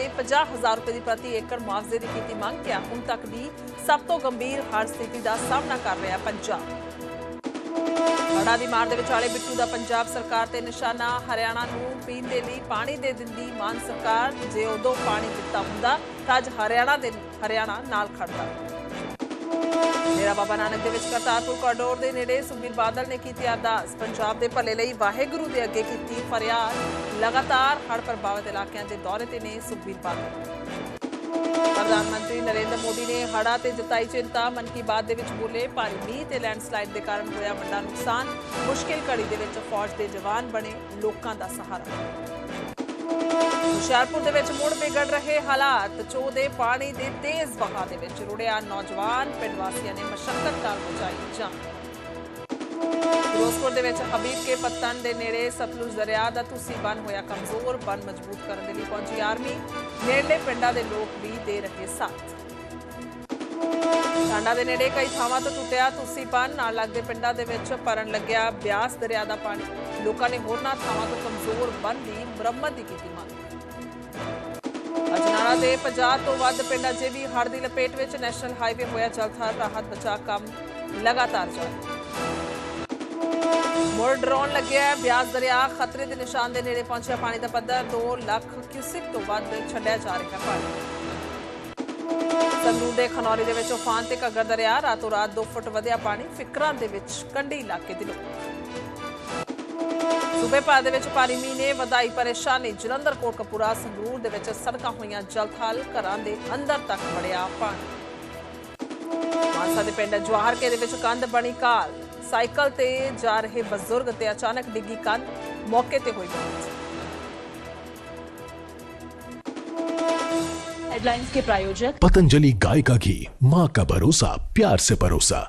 ਦੇ 50000 ਰੁਪਏ ਦੀ ਪ੍ਰਤੀ ਏਕੜ ਮੁਆਵਜ਼ੇ ਦੀ ਕੀਤੀ ਮੰਗ ਕਿਹਾ ਹੁਣ ਤੱਕ ਦੀ ਸਭ ਤੋਂ ਗੰਭੀਰ ਹੜ੍ਹ ਸਥਿਤੀ ਦਾ ਸਾਹਮਣਾ ਕਰ ਰਿਹਾ ਪੰਜਾਬ। ਹੜ੍ਹਾਂ ਦੀ ਮਾਰ ਦੇ ਵਿਚਾਲੇ ਬਿੱਟੂ ਦਾ ਪੰਜਾਬ ਸਰਕਾਰ ਤੇ ਨਿਸ਼ਾਨਾ, ਹਰਿਆਣਾ ਨੂੰ ਪੀਣ ਦੇ ਲਈ ਪਾਣੀ ਦੇ ਦਿੰਦੀ ਮਾਨ ਸਰਕਾਰ, ਜੇ ਉਦੋਂ ਪਾਣੀ ਦਿੱਤਾ ਹੁੰਦਾ ਤਾਂ ਅੱਜ ਹਰਿਆਣਾ ਦੇ ਹਰਿਆਣਾ ਨਾਲ ਖੜਦਾ ਮੇਰਾ ਬਾਬਾ ਨਾਨਕ ਦੇ ਵਿੱਚ ਕਰਤਾਰਪੁਰ ਕੋਰੀਡੋਰ ਦੇ ਨੇੜੇ ਸੁਖਬੀਰ ਬਾਦਲ ਨੇ ਕੀਤੀ ਅਰਦਾਸ ਪੰਜਾਬ ਦੇ ਭਲੇ ਲਈ ਵਾਹਿਗੁਰੂ ਦੇ ਅੱਗੇ ਕੀਤੀ ਫਰਿਆਦ। ਲਗਾਤਾਰ ਹੜ੍ਹ ਪ੍ਰਭਾਵਿਤ ਇਲਾਕਿਆਂ ਦੇ ਦੌਰੇ ਤੇ ਨੇ ਸੁਖਬੀਰ ਬਾਦਲ। ਪ੍ਰਧਾਨ ਮੰਤਰੀ ਨਰਿੰਦਰ ਮੋਦੀ ਨੇ ਹੜ੍ਹਾਂ ਤੇ ਜਤਾਈ ਚਿੰਤਾ। ਮਨ ਕੀ ਬਾਤ ਦੇ ਵਿੱਚ ਬੋਲੇ, ਭਾਰੀ ਮੀਂਹ ਤੇ ਲੈਂਡਸਲਾਈਡ ਦੇ ਕਾਰਨ ਹੋਇਆ ਵੱਡਾ ਨੁਕਸਾਨ। ਮੁਸ਼ਕਿਲ ਘੜੀ ਦੇ ਵਿੱਚ ਫੌਜ ਦੇ ਜਵਾਨ ਬਣੇ, ਲੋਕਾਂ ਦਾ ਸਹਾਰਾ। ਹੁਸ਼ਿਆਰਪੁਰ ਦੇ ਵਿੱਚ ਮੁੜ ਵਿਗੜ ਰਹੇ ਹਾਲਾਤ। ਚੋ ਦੇ ਪਾਣੀ ਦੇ ਤੇਜ਼ ਵਹਾਅ ਦੇ ਵਿੱਚ ਰੁੜਿਆ ਨੌਜਵਾਨ। ਪਿੰਡ ਵਾਸੀਆਂ ਨੇ ਮਸ਼ੱਕਤ ਨਾਲ ਬਚਾਈ ਜਾਨ। ਫਿਰੋਜ਼ਪੁਰ ਦੇ ਵਿੱਚ ਹਬੀਬ ਕੇ ਪੱਤਨ ਦੇ ਨੇੜੇ ਸਤਲੁਜ ਦਰਿਆ ਦਾ ਤੁਸੀਂ ਬੰਨ ਹੋਇਆ ਕਮਜ਼ੋਰ, ਬੰਨ ਮਜ਼ਬੂਤ ਕਰਨ ਦੇ ਲਈ ਪਹੁੰਚੀ ਆਰਮੀ। ਨੇੜਲੇ ਪਿੰਡਾਂ ਦੇ ਲੋਕ ਵੀ ਦੇ ਰਹੇ ਸਾਥ। ਟਾਂਡਾ ਦੇ ਨੇੜੇ ਕਈ ਥਾਵਾਂ ਤੋਂ ਟੁੱਟਿਆ ਤੁਸੀਂ ਨਾਲ ਲੱਗਦੇ ਪਿੰਡਾਂ ਦੇ ਵਿੱਚ ਭਰਨ ਲੱਗਿਆ ਬਿਆਸ ਦਰਿਆ ਦਾ ਪਾਣੀ। ਲੋਕਾਂ ਨੇ ਹੋਰਨਾਂ ਥਾਵਾਂ ਤੋਂ ਕਮਜ਼ੋਰ ਬੰਨ ਦੀ ਮੁਰੰਮਤ ਦੀ ਕੀਤੀ ਮੰਗ। ਅਜਨਾਲਾ ਦੇ 50 ਤੋਂ ਵੱਧ ਪਿੰਡ ਅਜੇ ਵੀ ਹੜ੍ਹ ਦੀ ਲਪੇਟ ਵਿੱਚ ਨੈਸ਼ਨਲ ਹਾਈਵੇ ਹੋਇਆ ਜਲਥਾਰ ਰਾਹਤ ਬਚਾਅ ਕੰਮ ਲਗਾਤਾਰ ਜਾਰੀ ਮੁੜ ਡਰੋਨ ਲੱਗਿਆ ਬਿਆਸ ਦਰਿਆ, ਖਤਰੇ ਦੇ ਨਿਸ਼ਾਨ ਦੇ ਨੇੜੇ ਪਹੁੰਚਿਆ ਪਾਣੀ ਦਾ ਪੱਧਰ। 2 ਲੱਖ ਕਿਊਸਿਕ ਤੋਂ ਵੱਧ ਛੱਡਿਆ ਜਾ ਰਿਹਾ ਪਾਣੀ। ਸੰਗਰੂਰ ਦੇ ਖਨੌਰੀ ਦੇ ਵਿੱਚ ਉਫਾਨ ਤੇ ਘੱਗਰ ਦਰਿਆ, ਰਾਤੋਂ ਰਾਤ 2 ਫੁੱਟ ਵਧਿਆ ਪਾਣੀ, ਫਿਕਰਾਂ ਦੇ ਵਿੱਚ ਕੰਢੀ ਇਲਾਕੇ ਦੇ ਲੋਕ ਸੂਬੇ ਭਰ ਦੇ ਵਿੱਚ ਭਾਰੀ ਮੀਂਹ ਨੇ ਵਧਾਈ ਪਰੇਸ਼ਾਨੀ। ਜਲੰਧਰ, ਕੋਟਕਪੂਰਾ, ਸੰਗਰੂਰ ਦੇ ਵਿੱਚ ਸੜਕਾਂ ਹੋਈਆਂ ਜਲਥਲ ਘਰਾਂ ਦੇ ਅੰਦਰ ਤੱਕ ਵੜਿਆ ਪਾਣੀ। ਮਾਨਸਾ ਦੇ ਪਿੰਡ ਜਵਾਹਰਕੇ ਦੇ ਵਿੱਚ ਕੰਧ ਬਣੀ ਕਾਲ ਸਾਈਕਲ ਤੇ ਜਾ ਰਹੇ ਬਜ਼ੁਰਗ ਤੇ ਅਚਾਨਕ ਡਿੱਗੀ ਕੰਧ ਮੌਕੇ ਤੇ ਹੋਈ ਮੌਤ। हेडलाइंस के प्रायोजक पतंजलि गाय का घी माँ का भरोसा प्यार से परोसा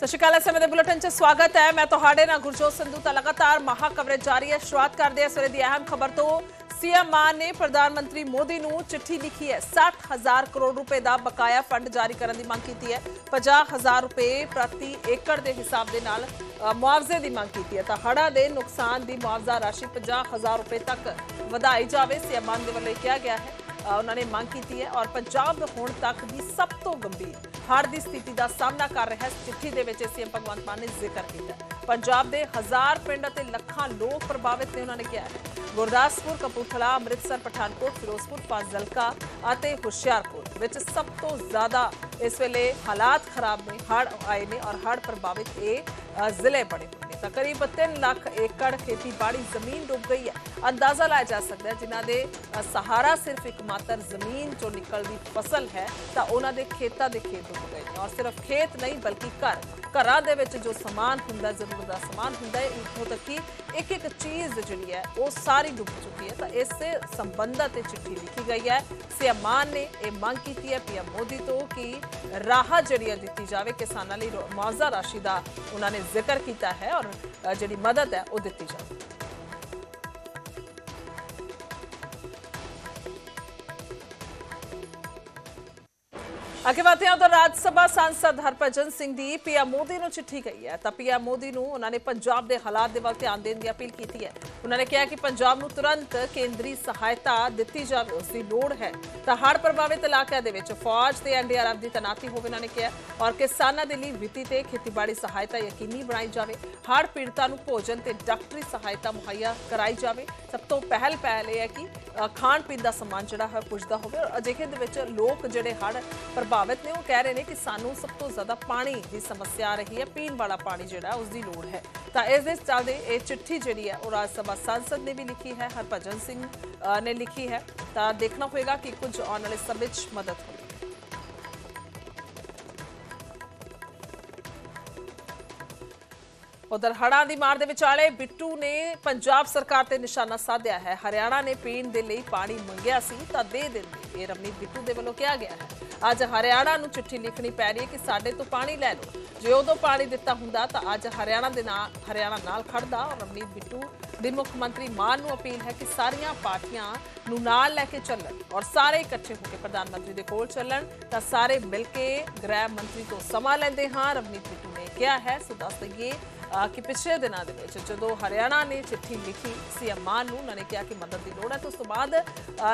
ਸਤਿ ਸ਼੍ਰੀ ਅਕਾਲ ਇਸ ਸਮੇਂ ਦੇ ਬੁਲੇਟਿਨ 'ਚ ਸਵਾਗਤ ਹੈ ਮੈਂ ਤੁਹਾਡੇ ਨਾਲ ਗੁਰਜੋਤ ਸੰਧੂ ਤਾਂ ਲਗਾਤਾਰ ਮਹਾ ਕਵਰੇਜ ਜਾਰੀ ਹੈ ਸ਼ੁਰੂਆਤ ਕਰਦੇ ਹਾਂ ਸਵੇਰੇ ਦੀ ਅਹਿਮ ਖਬਰ ਤੋਂ ਸੀਐਮ ਮਾਨ ਨੇ ਪ੍ਰਧਾਨ ਮੰਤਰੀ ਮੋਦੀ ਨੂੰ ਚਿੱਠੀ ਲਿਖੀ ਹੈ। 60000 ਕਰੋੜ ਰੁਪਏ ਦਾ ਬਕਾਇਆ ਫੰਡ ਜਾਰੀ ਕਰਨ ਦੀ ਮੰਗ ਕੀਤੀ ਹੈ। 50000 ਰੁਪਏ ਪ੍ਰਤੀ ਏਕੜ ਦੇ ਹਿਸਾਬ ਦੇ ਨਾਲ ਮੁਆਵਜ਼ੇ ਦੀ ਮੰਗ ਕੀਤੀ ਹੈ। ਤਾਂ ਹੜ੍ਹਾਂ ਦੇ ਨੁਕਸਾਨ ਦੀ ਮੁਆਵਜ਼ਾ ਰਾਸ਼ੀ 50000 ਰੁਪਏ ਤੱਕ ਵਧਾਈ ਜਾਵੇ ਸੀਐਮ ਮਾਨ ਦੇ ਵੱਲੋਂ ਇਹ ਕਿਹਾ ਗਿਆ ਹੈ। ਉਹਨਾਂ ਨੇ ਮੰਗ ਕੀਤੀ ਹੈ ਔਰ ਪੰਜਾਬ ਹੁਣ ਤੱਕ ਦੀ ਸਭ ਤੋਂ ਗੰਭੀਰ ਹੜ੍ਹ ਦੀ ਸਥਿਤੀ ਦਾ ਸਾਹਮਣਾ ਕਰ ਰਿਹਾ ਹੈ। ਚਿੱਠੀ ਦੇ ਵਿੱਚ ਸੀਐਮ ਭਗਵੰਤ ਮਾਨ ਨੇ ਜ਼ਿਕਰ ਕੀਤਾ। ਪੰਜਾਬ ਦੇ ਹਜ਼ਾਰ ਪਿੰਡ ਅਤੇ ਲੱਖਾਂ ਲੋਕ ਪ੍ਰਭਾਵਿਤ ਨੇ, ਉਹਨਾਂ ਨੇ ਕਿਹਾ ਗੁਰਦਾਸਪੁਰ, ਕਪੂਰਥਲਾ, ਅੰਮ੍ਰਿਤਸਰ, ਪਠਾਨਕੋਟ, ਫਿਰੋਜ਼ਪੁਰ, ਫਾਜ਼ਿਲਕਾ ਅਤੇ ਹੁਸ਼ਿਆਰਪੁਰ ਵਿੱਚ ਸਭ ਤੋਂ ਜ਼ਿਆਦਾ ਇਸ ਵੇਲੇ ਹਾਲਾਤ ਖਰਾਬ ਨੇ, ਹੜ੍ਹ ਆਏ ਨੇ ਔਰ ਹੜ੍ਹ ਪ੍ਰਭਾਵਿਤ ਇਹ ਜ਼ਿਲ੍ਹੇ ਬਣੇ ਹੋਏ ਤਾਂ ਕਰੀਬ 3 ਲੱਖ ਏਕੜ ਖੇਤੀਬਾੜੀ ਜ਼ਮੀਨ ਡੁੱਬ ਗਈ ਹੈ। ਅੰਦਾਜ਼ਾ ਲਾਇਆ ਜਾ ਸਕਦਾ ਹੈ ਜਿਨ੍ਹਾਂ ਦੇ ਸਹਾਰਾ ਸਿਰਫ ਇੱਕ ਮਾਤਰ ਜ਼ਮੀਨ ਚੋਂ ਨਿਕਲਦੀ ਫਸਲ ਹੈ, ਤਾਂ ਉਹਨਾਂ ਦੇ ਖੇਤਾਂ ਦੇ ਖੇਤ ਡੁੱਬ ਗਏ ਔਰ ਸਿਰਫ ਖੇਤ ਨਹੀਂ, ਬਲਕਿ ਘਰ, ਘਰਾਂ ਦੇ ਵਿੱਚ ਜੋ ਸਮਾਨ ਹੁੰਦਾ, ਜ਼ਰੂਰਤ ਦਾ ਸਮਾਨ ਹੁੰਦਾ ਹੈ ਇੱਥੋਂ ਤੱਕ ਕਿ ਇੱਕ ਇੱਕ ਚੀਜ਼ ਜਿਹੜੀ ਹੈ, ਉਹ ਸਾਰੀ ਡੁੱਬ ਚੁੱਕੀ ਹੈ। ਤਾਂ ਇਸ ਸੰਬੰਧਾਂ ਤੇ ਚਿੱਠੀ ਲਿਖੀ ਗਈ ਹੈ। ਸੀਐਮ ਮਾਨ ਨੇ ਇਹ ਮੰਗ ਕੀਤੀ ਹੈ ਪੀਐਮ ਮੋਦੀ ਤੋਂ ਕਿ ਰਾਹਤ ਜਿਹੜੀ ਹੈ ਦਿੱਤੀ ਜਾਵੇ। ਕਿਸਾਨਾਂ ਲਈ ਮੁਆਵਜ਼ਾ ਰਾਸ਼ੀ ਦਾ ਉਹਨਾਂ ਨੇ ਜ਼ਿਕਰ ਕੀਤਾ ਹੈ ਔਰ ਜਿਹੜੀ ਮਦਦ ਹੈ ਉਹ ਦਿੱਤੀ ਜਾਵੇ। ਅੱਗੇ ਵਧਦੇ ਹਾਂ ਤਾਂ ਰਾਜ ਸਭਾ ਸਾਂਸਦ ਹਰਭਜਨ ਸਿੰਘ ਦੀ ਪੀਐਮ ਮੋਦੀ ਨੂੰ ਚਿੱਠੀ ਗਈ ਹੈ। ਤਾਂ ਪੀਐਮ ਮੋਦੀ ਨੂੰ ਉਹਨਾਂ ਨੇ ਪੰਜਾਬ ਦੇ ਹਾਲਾਤ ਦੇ ਵੱਲ ਧਿਆਨ ਦੇਣ ਦੀ ਅਪੀਲ ਕੀਤੀ ਹੈ। ਉਹਨਾਂ ਨੇ ਕਿਹਾ ਕਿ ਪੰਜਾਬ ਨੂੰ ਤੁਰੰਤ ਕੇਂਦਰੀ ਸਹਾਇਤਾ ਦਿੱਤੀ ਜਾਵੇ ਉਸ ਦੀ ਲੋੜ ਹੈ। ਤਾਂ ਹੜ੍ਹ ਪ੍ਰਭਾਵਿਤ ਇਲਾਕਿਆਂ ਦੇ ਵਿੱਚ ਫੌਜ ਤੇ ਐਨਡੀਆਰਐਫ ਦੀ ਤੈਨਾਤੀ ਹੋਵੇ, ਉਹਨਾਂ ਨੇ ਕਿਹਾ ਔਰ ਕਿਸਾਨਾਂ ਦੇ ਲਈ ਵਿੱਤੀ ਤੇ ਖੇਤੀਬਾੜੀ ਸਹਾਇਤਾ ਯਕੀਨੀ ਬਣਾਈ ਜਾਵੇ। ਹੜ੍ਹ ਪੀੜਤਾਂ ਨੂੰ ਭੋਜਨ ਤੇ ਡਾਕਟਰੀ ਸਹਾਇਤਾ ਮੁਹੱਈਆ ਕਰਾਈ ਜਾਵੇ। ਸਭ ਤੋਂ ਪਹਿਲ ਪਹਿਲ ਇਹ ਹੈ ਕਿ ਖਾਣ ਪੀਣ ਦਾ ਸਮਾਨ ਜਿਹੜਾ ਹੈ ਪੁੱਜਦਾ ਹੋਵੇ। ਔਰ ਅਜਿਹੇ ਦੇ ਵਿੱਚ ਲੋਕ ਜਿਹੜੇ ਹੜ੍ਹ ਪ੍ਰਭਾਵਿਤ ਨੇ, ਉਹ ਕਹਿ ਰਹੇ ਨੇ ਕਿ ਸਾਨੂੰ ਸਭ ਤੋਂ ਜ਼ਿਆਦਾ ਪਾਣੀ ਦੀ ਸਮੱਸਿਆ ਆ ਰਹੀ ਹੈ, ਪੀਣ ਵਾਲਾ ਪਾਣੀ ਜਿਹੜਾ ਉਸ ਦੀ ਲੋੜ ਹੈ। ਤਾਂ ਇਸ ਦੇ ਚੱਲਦੇ ਇਹ ਚਿੱਠੀ ਜਿਹੜੀ ਹੈ, ਉਹ ਰਾਜ ਸਭਾ ਸੰਸਦ ਨੇ ਵੀ ਲਿਖੀ ਹੈ, ਹਰਭਜਨ ਸਿੰਘ ਨੇ ਲਿਖੀ ਹੈ। ਤਾਂ ਦੇਖਣਾ ਹੋਏਗਾ ਕਿ ਕੁਝ ਆਉਣ ਵਾਲੇ ਸਮੇਂ 'ਚ ਮਦਦ ਹੋਵੇ ਉਧਰ ਹੜ੍ਹਾਂ ਦੀ ਮਾਰ ਦੇ ਵਿਚਾਲੇ ਬਿੱਟੂ ਨੇ ਪੰਜਾਬ ਸਰਕਾਰ ਤੇ ਨਿਸ਼ਾਨਾ ਸਾਧਿਆ ਹੈ। ਹਰਿਆਣਾ ਨੇ ਪੀਣ ਦੇ ਲਈ ਪਾਣੀ ਮੰਗਿਆ ਸੀ, ਤਾਂ ਦੇ ਦਿੰਦੇ। ਇਹ ਰਵਨੀਤ ਬਿੱਟੂ ਦੇ ਵੱਲੋਂ ਕਿਹਾ ਗਿਆ ਹੈ। ਅੱਜ ਹਰਿਆਣਾ ਨੂੰ ਚਿੱਠੀ ਲਿਖਣੀ ਪੈ ਰਹੀ ਹੈ ਕਿ ਸਾਡੇ ਤੋਂ ਪਾਣੀ ਲੈ ਲਓ। ਜੇ ਉਦੋਂ ਪਾਣੀ ਦਿੱਤਾ ਹੁੰਦਾ ਤਾਂ ਅੱਜ ਹਰਿਆਣਾ ਦੇ ਨਾਲ ਹਰਿਆਣਾ ਨਾਲ ਖੜਦਾ ਔਰ ਰਵਨੀਤ ਬਿੱਟੂ ਦਿਨ ਮੁੱਖ ਮੰਤਰੀ ਮਾਨ ਨੂੰ ਅਪੀਲ ਹੈ ਕਿ ਸਾਰੀਆਂ ਪਾਰਟੀਆਂ ਨੂੰ ਨਾਲ ਲੈ ਕੇ ਚੱਲਣ ਔਰ ਸਾਰੇ ਇਕੱਠੇ ਹੋ ਕੇ ਪ੍ਰਧਾਨ ਮੰਤਰੀ ਦੇ ਕੋਲ ਚੱਲਣ ਤਾਂ ਸਾਰੇ ਮਿਲ ਕੇ ਗ੍ਰਹਿ ਮੰਤਰੀ ਤੋਂ ਸਮਾਂ ਲੈਂਦੇ ਹਾਂ। ਰਵਨੀਤ ਬਿੱਟੂ ਨੇ ਕਿਹਾ ਹੈ, ਸੋ ਦੱਸ ਦਈਏ ਕਿ ਪਿਛਲੇ ਦਿਨਾਂ ਦੇ ਵਿੱਚ ਜਦੋਂ ਹਰਿਆਣਾ ਨੇ ਚਿੱਠੀ ਲਿਖੀ, ਸੀਐਮ ਮਾਨ ਨੂੰ ਉਹਨਾਂ ਨੇ ਕਿਹਾ ਕਿ ਮਦਦ ਦੀ ਲੋੜ ਹੈ, ਤਾਂ ਉਸ ਤੋਂ ਬਾਅਦ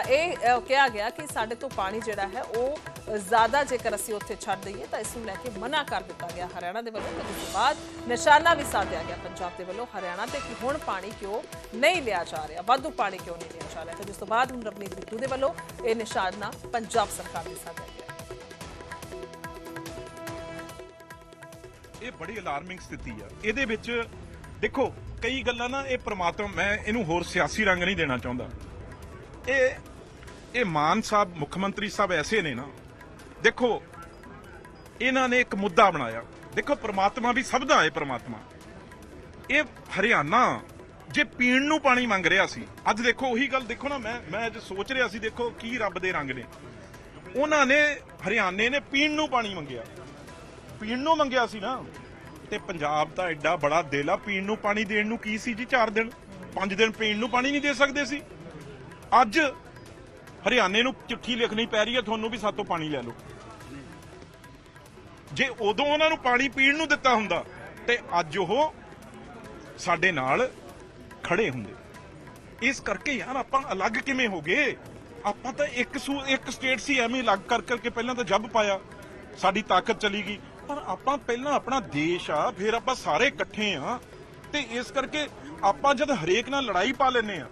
ਇਹ ਕਿਹਾ ਗਿਆ ਕਿ ਸਾਡੇ ਤੋਂ ਪਾਣੀ ਜਿਹੜਾ ਹੈ ਉਹ ਜ਼ਿਆਦਾ ਜੇਕਰ ਅਸੀਂ ਉੱਥੇ ਛੱਡ ਦਈਏ, ਤਾਂ ਇਸ ਨੂੰ ਲੈ ਕੇ ਮਨਾ ਕਰ ਦਿੱਤਾ ਗਿਆ ਹਰਿਆਣਾ ਦੇ ਵੱਲੋਂ। ਤੇ ਉਸ ਤੋਂ ਬਾਅਦ ਨਿਸ਼ਾਨਾ ਵੀ ਸਾਧਿਆ ਗਿਆ ਪੰਜਾਬ ਦੇ ਵੱਲੋਂ ਹਰਿਆਣਾ ਤੇ ਕਿ ਹੁਣ ਪਾਣੀ ਕਿਉਂ ਨਹੀਂ ਲਿਆ ਜਾ ਰਿਹਾ, ਵਾਧੂ ਪਾਣੀ ਕਿਉਂ ਨਹੀਂ ਲਿਆ ਜਾ ਰਿਹਾ। ਤੇ ਜਿਸ ਤੋਂ ਬਾਅਦ ਹੁਣ ਰਵਨੀਤ ਬਿੱਟੂ ਦੇ ਵੱਲੋਂ ਇਹ ਨਿਸ਼ਾਨਾ ਪੰਜਾਬ ਸਰਕਾਰ ਦੇ ਸਾਧਿਆ ਗਿਆ ਇਹ ਬੜੀ ਅਲਾਰਮਿੰਗ ਸਥਿਤੀ ਆ। ਇਹਦੇ ਵਿੱਚ ਦੇਖੋ, ਕਈ ਗੱਲਾਂ ਨਾ ਇਹ ਪ੍ਰਮਾਤਮਾ, ਮੈਂ ਇਹਨੂੰ ਹੋਰ ਸਿਆਸੀ ਰੰਗ ਨਹੀਂ ਦੇਣਾ ਚਾਹੁੰਦਾ। ਇਹ ਇਹ ਮਾਨ ਸਾਹਿਬ, ਮੁੱਖ ਮੰਤਰੀ ਸਾਹਿਬ ਐਸੇ ਨੇ ਨਾ। ਦੇਖੋ, ਇਹਨਾਂ ਨੇ ਇੱਕ ਮੁੱਦਾ ਬਣਾਇਆ। ਦੇਖੋ, ਪ੍ਰਮਾਤਮਾ ਵੀ ਸਭ ਦਾ ਹੈ ਪ੍ਰਮਾਤਮਾ। ਇਹ ਹਰਿਆਣਾ, ਜੇ ਪੀਣ ਨੂੰ ਪਾਣੀ ਮੰਗ ਰਿਹਾ ਸੀ, ਅੱਜ ਦੇਖੋ, ਉਹੀ ਗੱਲ ਦੇਖੋ ਨਾ, ਮੈਂ ਮੈਂ ਅੱਜ ਸੋਚ ਰਿਹਾ ਸੀ, ਦੇਖੋ, ਕੀ ਰੱਬ ਦੇ ਰੰਗ ਨੇ। ਉਹਨਾਂ ਨੇ, ਹਰਿਆਣੇ ਨੇ ਪੀਣ ਨੂੰ ਪਾਣੀ ਮੰਗਿਆ। ਪੀਣ ਨੂੰ ਮੰਗਿਆ ਸੀ ਨਾ, ਤੇ ਪੰਜਾਬ ਦਾ ਐਡਾ ਬੜਾ ਦਿਲ ਆ, ਪੀਣ ਨੂੰ ਪਾਣੀ ਦੇਣ ਨੂੰ ਕੀ ਸੀ ਜੀ 4 ਦਿਨ? 5 ਦਿਨ ਪੀਣ ਨੂੰ ਪਾਣੀ ਨਹੀਂ ਦੇ ਸਕਦੇ ਸੀ। ਅੱਜ ਹਰਿਆਣੇ ਨੂੰ ਚਿੱਠੀ ਲਿਖਣੀ ਪੈ ਰਹੀ ਹੈ, ਤੁਹਾਨੂੰ ਵੀ ਸਾਤੋਂ ਪਾਣੀ ਲੈ ਲਓ। ਜੇ ਉਦੋਂ ਉਹਨਾਂ ਨੂੰ ਪਾਣੀ ਪੀਣ ਨੂੰ ਦਿੱਤਾ ਹੁੰਦਾ, ਤੇ ਅੱਜ ਉਹ ਸਾਡੇ ਨਾਲ ਖੜੇ ਹੁੰਦੇ। ਇਸ ਕਰਕੇ ਯਾਰ ਆਪਾਂ ਅਲੱਗ ਕਿਵੇਂ ਹੋ ਗਏ? ਆਪਾਂ ਤਾਂ ਇੱਕ ਸੂ, ਇੱਕ ਸਟੇਟ ਸੀ, ਐਵੇਂ ਅਲੱਗ ਕਰ ਕਰਕੇ ਪਹਿਲਾਂ ਤਾਂ ਜੱਬ ਪਾਇਆ। ਸਾਡੀ ਤਾਕਤ ਚਲੀ ਗਈ। ਪਰ ਆਪਾਂ ਪਹਿਲਾਂ ਆਪਣਾ ਦੇਸ਼ ਆ, ਫਿਰ ਆਪਾਂ ਸਾਰੇ ਇਕੱਠੇ ਆ। ਤੇ ਇਸ ਕਰਕੇ ਆਪਾਂ ਜਦ ਹਰੇਕ ਨਾਲ ਲੜਾਈ ਪਾ ਲੈਨੇ ਆ,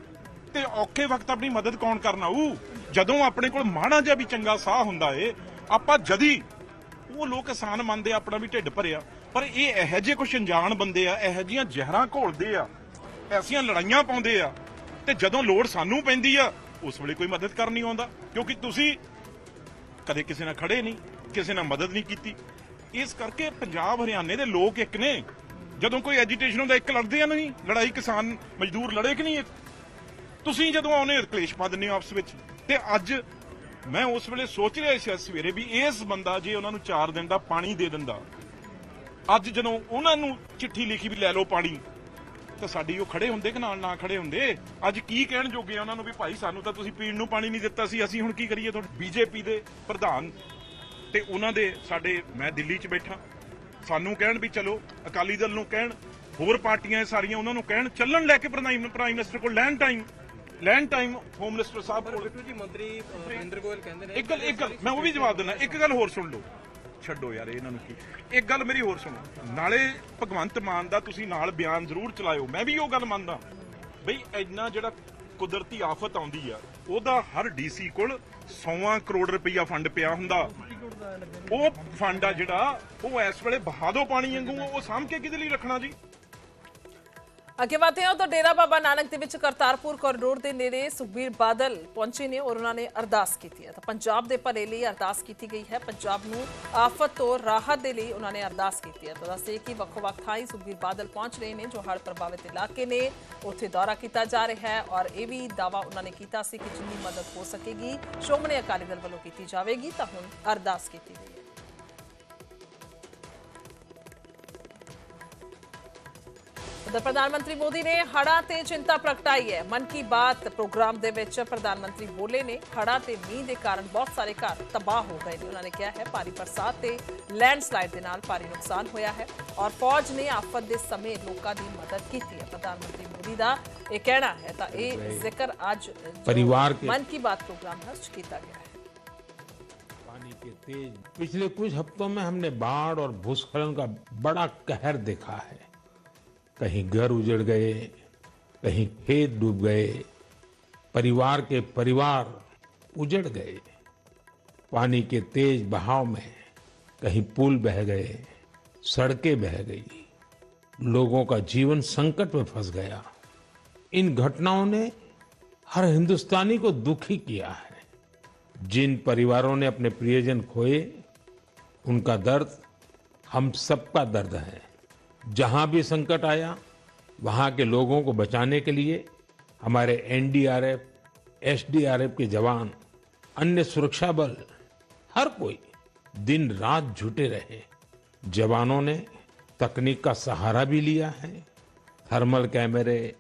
ਤੇ ਔਖੇ ਵਕਤ ਆਪਣੀ ਮਦਦ ਕੌਣ ਕਰਨ ਆਊ? ਜਦੋਂ ਆਪਣੇ ਕੋਲ ਮਾਣਾ ਜਿਹਾ ਵੀ ਚੰਗਾ ਸਾਹ ਹੁੰਦਾ ਏ, ਆਪਾਂ ਜਦੀ ਉਹ ਲੋਕ ਆਸਾਨ ਮੰਨਦੇ ਆ, ਆਪਣਾ ਵੀ ਢਿੱਡ ਭਰਿਆ। ਪਰ ਇਹ ਇਹੋ ਜਿਹੇ ਕੁਛ ਅਣਜਾਣ ਬੰਦੇ ਆ, ਇਹੋ ਜਿਹੀਆਂ ਜ਼ਹਿਰਾਂ ਘੋਲਦੇ ਆ, ਐਸੀਆਂ ਲੜਾਈਆਂ ਪਾਉਂਦੇ ਆ, ਤੇ ਜਦੋਂ ਲੋੜ ਸਾਨੂੰ ਪੈਂਦੀ ਆ, ਉਸ ਵੇਲੇ ਕੋਈ ਮਦਦ ਕਰਨ ਨਹੀਂ ਆਉਂਦਾ। ਕਿਉਂਕਿ ਤੁਸੀਂ ਕਦੇ ਕਿਸੇ ਨਾਲ ਖੜੇ ਨਹੀਂ, ਕਿਸੇ ਨਾਲ ਮਦਦ ਨਹੀਂ ਕੀਤੀ। ਇਸ ਕਰਕੇ ਪੰਜਾਬ ਹਰਿਆਣੇ ਦੇ ਲੋਕ ਇੱਕ ਨੇ। ਜਦੋਂ ਕੋਈ ਐਜੀਟੇਸ਼ਨ ਹੁੰਦਾ, ਇੱਕ ਲੜਦੇ ਆ ਨਹੀਂ। ਲੜਾਈ ਕਿਸਾਨ ਮਜ਼ਦੂਰ ਲੜੇ ਕਿ ਨਹੀਂ ਤੁਸੀਂ ਜਦੋਂ ਆਉਨੇ ਕਲੇਸ਼ ਪਾ ਦਿੰਦੇ ਹੋ ਆਪਸ ਵਿੱਚ। ਤੇ ਅੱਜ ਮੈਂ ਉਸ ਵੇਲੇ ਸੋਚ ਰਿਹਾ ਸੀ ਸਵੇਰੇ ਵੀ ਇਸ ਬੰਦਾ ਜੇ ਉਹਨਾਂ ਨੂੰ 4 ਦਿਨ ਦਾ ਪਾਣੀ ਦੇ ਦਿੰਦਾ। ਅੱਜ ਜਦੋਂ ਉਹਨਾਂ ਨੂੰ ਚਿੱਠੀ ਲਿਖੀ ਵੀ ਲੈ ਲਓ ਪਾਣੀ, ਤਾਂ ਸਾਡੀ ਉਹ ਖੜੇ ਹੁੰਦੇ ਕਿ ਨਾਲ ਨਾ ਖੜੇ ਹੁੰਦੇ? ਅੱਜ ਕੀ ਕਹਿਣ ਜੋਗੇ ਆ ਉਹਨਾਂ ਨੂੰ ਵੀ ਭਾਈ ਸਾਨੂੰ ਤਾਂ ਤੁਸੀਂ ਪੀਣ ਨੂੰ ਪਾਣੀ ਨਹੀਂ ਦਿੱਤਾ ਸੀ, ਅਸੀਂ ਹੁਣ ਕੀ ਕਰੀਏ? ਤੁਹਾਡੇ ਬੀਜੇਪੀ ਦੇ ਪ੍ਰਧਾਨ ਤੇ ਉਹਨਾਂ ਦੇ ਸਾਡੇ ਮੈਂ ਦਿੱਲੀ 'ਚ ਬੈਠਾ। ਸਾਨੂੰ ਕਹਿਣ ਵੀ ਚਲੋ ਅਕਾਲੀ ਦਲ ਨੂੰ ਕਹਿਣ ਹੋਰ ਪਾਰਟੀਆਂ ਸਾਰੀਆਂ ਉਹਨਾਂ ਨੂੰ ਕਹਿਣ ਚੱਲਣ ਲੈ ਕੇ ਪ੍ਰਾਈਮ ਪ੍ਰਾਈਮ ਮਿਨਿਸਟਰ ਕੋਲ ਲੈਣ ਟਾਈਮ ਲੈਣ ਟਾਈਮ ਹੋਮ ਮਿਨਿਸਟਰ ਸਾਹਿਬ ਕੋਲ। ਬਿੱਟੂ ਜੀ ਮੰਤਰੀ ਮਹਿੰਦਰ ਗੋਇਲ ਕਹਿੰਦੇ ਨੇ ਇੱਕ ਗੱਲ ਇੱਕ ਗੱਲ ਮੈਂ ਉਹ ਵੀ ਜਵਾਬ ਦਿੰਦਾ ਇੱਕ ਗੱਲ ਹੋਰ ਸੁਣ ਲਓ। ਛੱਡੋ ਯਾਰ ਇਹਨਾਂ ਨੂੰ ਕੀ। ਇੱਕ ਗੱਲ ਮੇਰੀ ਹੋਰ ਸੁਣੋ। ਨਾਲੇ ਭਗਵੰਤ ਮਾਨ ਦਾ ਤੁਸੀਂ ਨਾਲ ਬਿਆਨ ਜ਼ਰੂਰ ਚਲਾਇਓ ਮੈਂ ਵੀ ਉਹ ਗੱਲ ਮੰਨਦਾ। ਬਈ ਇੰਨਾ ਜਿਹੜਾ ਕੁਦਰਤੀ ਆਫਤ ਆਉਂਦੀ ਆ ਉਹਦਾ ਹਰ ਡੀਸੀ ਕੋਲ 100 ਕਰੋੜ ਰੁਪਈਆ ਫੰਡ ਪਿਆ ਹੁੰਦਾ। ਉਹ ਫੰਡ ਆ ਜਿਹੜਾ, ਉਹ ਇਸ ਵੇਲੇ ਬਹਾਦੋ ਦਿਓ ਪਾਣੀ ਵਾਂਗੂ ਉਹ ਸਾਂਭ ਕੇ ਕਿਹਦੇ ਲਈ ਰੱਖਣਾ ਜੀ? ਅੱਗੇ ਵਧਦੇ ਹਾਂ ਤਾਂ ਡੇਰਾ ਬਾਬਾ ਨਾਨਕ ਦੇ ਵਿੱਚ ਕਰਤਾਰਪੁਰ ਕੋਰੀਡੋਰ ਦੇ ਨੇੜੇ ਸੁਖਬੀਰ ਬਾਦਲ ਪਹੁੰਚੇ ਨੇ ਔਰ ਉਹਨਾਂ ਨੇ ਅਰਦਾਸ ਕੀਤੀ ਹੈ। ਤਾਂ ਪੰਜਾਬ ਦੇ ਭਲੇ ਲਈ ਅਰਦਾਸ ਕੀਤੀ ਗਈ ਹੈ। ਪੰਜਾਬ ਨੂੰ ਆਫਤ ਤੋਂ ਰਾਹਤ ਦੇ ਲਈ ਉਹਨਾਂ ਨੇ ਅਰਦਾਸ ਕੀਤੀ ਹੈ। ਤਾਂ ਦੱਸੇ ਕਿ ਵੱਖ-ਵੱਖ ਥਾਈਂ ਸੁਖਬੀਰ ਬਾਦਲ ਪਹੁੰਚ ਰਹੇ ਨੇ, ਜੋ ਹੜ੍ਹ ਪ੍ਰਭਾਵਿਤ ਇਲਾਕੇ ਨੇ, ਉੱਥੇ ਦੌਰਾ ਕੀਤਾ ਜਾ ਰਿਹਾ ਹੈ ਔਰ ਇਹ ਵੀ ਦਾਵਾ ਉਹਨਾਂ ਨੇ ਕੀਤਾ ਸੀ ਕਿ ਜਿੰਨੀ ਮਦਦ ਹੋ ਸਕੇਗੀ, ਸ਼੍ਰੋਮਣੀ ਅਕਾਲੀ ਦਲ ਵੱਲੋਂ ਕੀਤੀ ਜਾਵੇਗੀ, ਤਾਂ ਹੁਣ ਅਰਦਾਸ ਕੀਤੀ ਗਈ ਹੈ। ਉਧਰ ਪ੍ਰਧਾਨ ਮੰਤਰੀ ਮੋਦੀ ਨੇ ਹੜ੍ਹਾਂ ਤੇ ਚਿੰਤਾ ਪ੍ਰਗਟਾਈ ਹੈ ਮਨ ਕੀ ਬਾਤ ਪ੍ਰੋਗਰਾਮ ਦੇ ਵਿੱਚ ਪ੍ਰਧਾਨ ਮੰਤਰੀ ਬੋਲੇ ਨੇ ਹੜ੍ਹਾਂ ਤੇ ਮੀਂਹ ਦੇ ਕਾਰਨ ਬਹੁਤ ਸਾਰੇ ਘਰ ਤਬਾਹ ਹੋ ਗਏ ਨੇ ਉਹਨਾਂ ਨੇ ਕਿਹਾ ਹੈ ਭਾਰੀ ਬਰਸਾਤ ਤੇ ਲੈਂਡਸਲਾਈਡ ਦੇ ਨਾਲ ਭਾਰੀ ਨੁਕਸਾਨ ਹੋਇਆ ਹੈ ਔਰ ਫੌਜ ਨੇ ਆਫਤ ਦੇ ਸਮੇਂ ਲੋਕਾਂ ਦੀ ਮਦਦ ਕੀਤੀ ਹੈ ਪ੍ਰਧਾਨ ਮੰਤਰੀ ਮੋਦੀ ਦਾ ਇਹ ਕਹਿਣਾ ਹੈ ਤਾਂ ਇਹ ਜ਼ਿਕਰ ਅੱਜ ਜੋ परिवार के- ਮਨ ਕੀ ਬਾਤ ਪ੍ਰੋਗਰਾਮ ਹੈ ਉਸ 'ਚ ਕੀਤਾ ਗਿਆ ਹੈ पानी के तेज पिछले कुछ हफ्तों में हमने बाढ़ और भूस्खलन का बड़ा कहर देखा है कहीं घर उजड़ गए, कहीं खेत डूब गए, परिवार के परिवार उजड़ गए, पानी के तेज बहाव में कहीं पुल बह गए, सड़कें बह गई, लोगों का जीवन संकट में फंस गया। इन घटनाओं ने हर हिंदुस्तानी को दुखी किया है। जिन परिवारों ने अपने प्रियजन खोए, उनका दर्द, हम सबका दर्द है। जहाँ भी संकट आया, वहाँ के लोगों को बचाने के लिए हमारे एनडीआरएफ, एसडीआरएफ के जवान, अन्य सुरक्षा बल, हर कोई दिन रात जुटे रहे। जवानों ने तकनीक का सहारा भी लिया है। थर्मल कैमरे,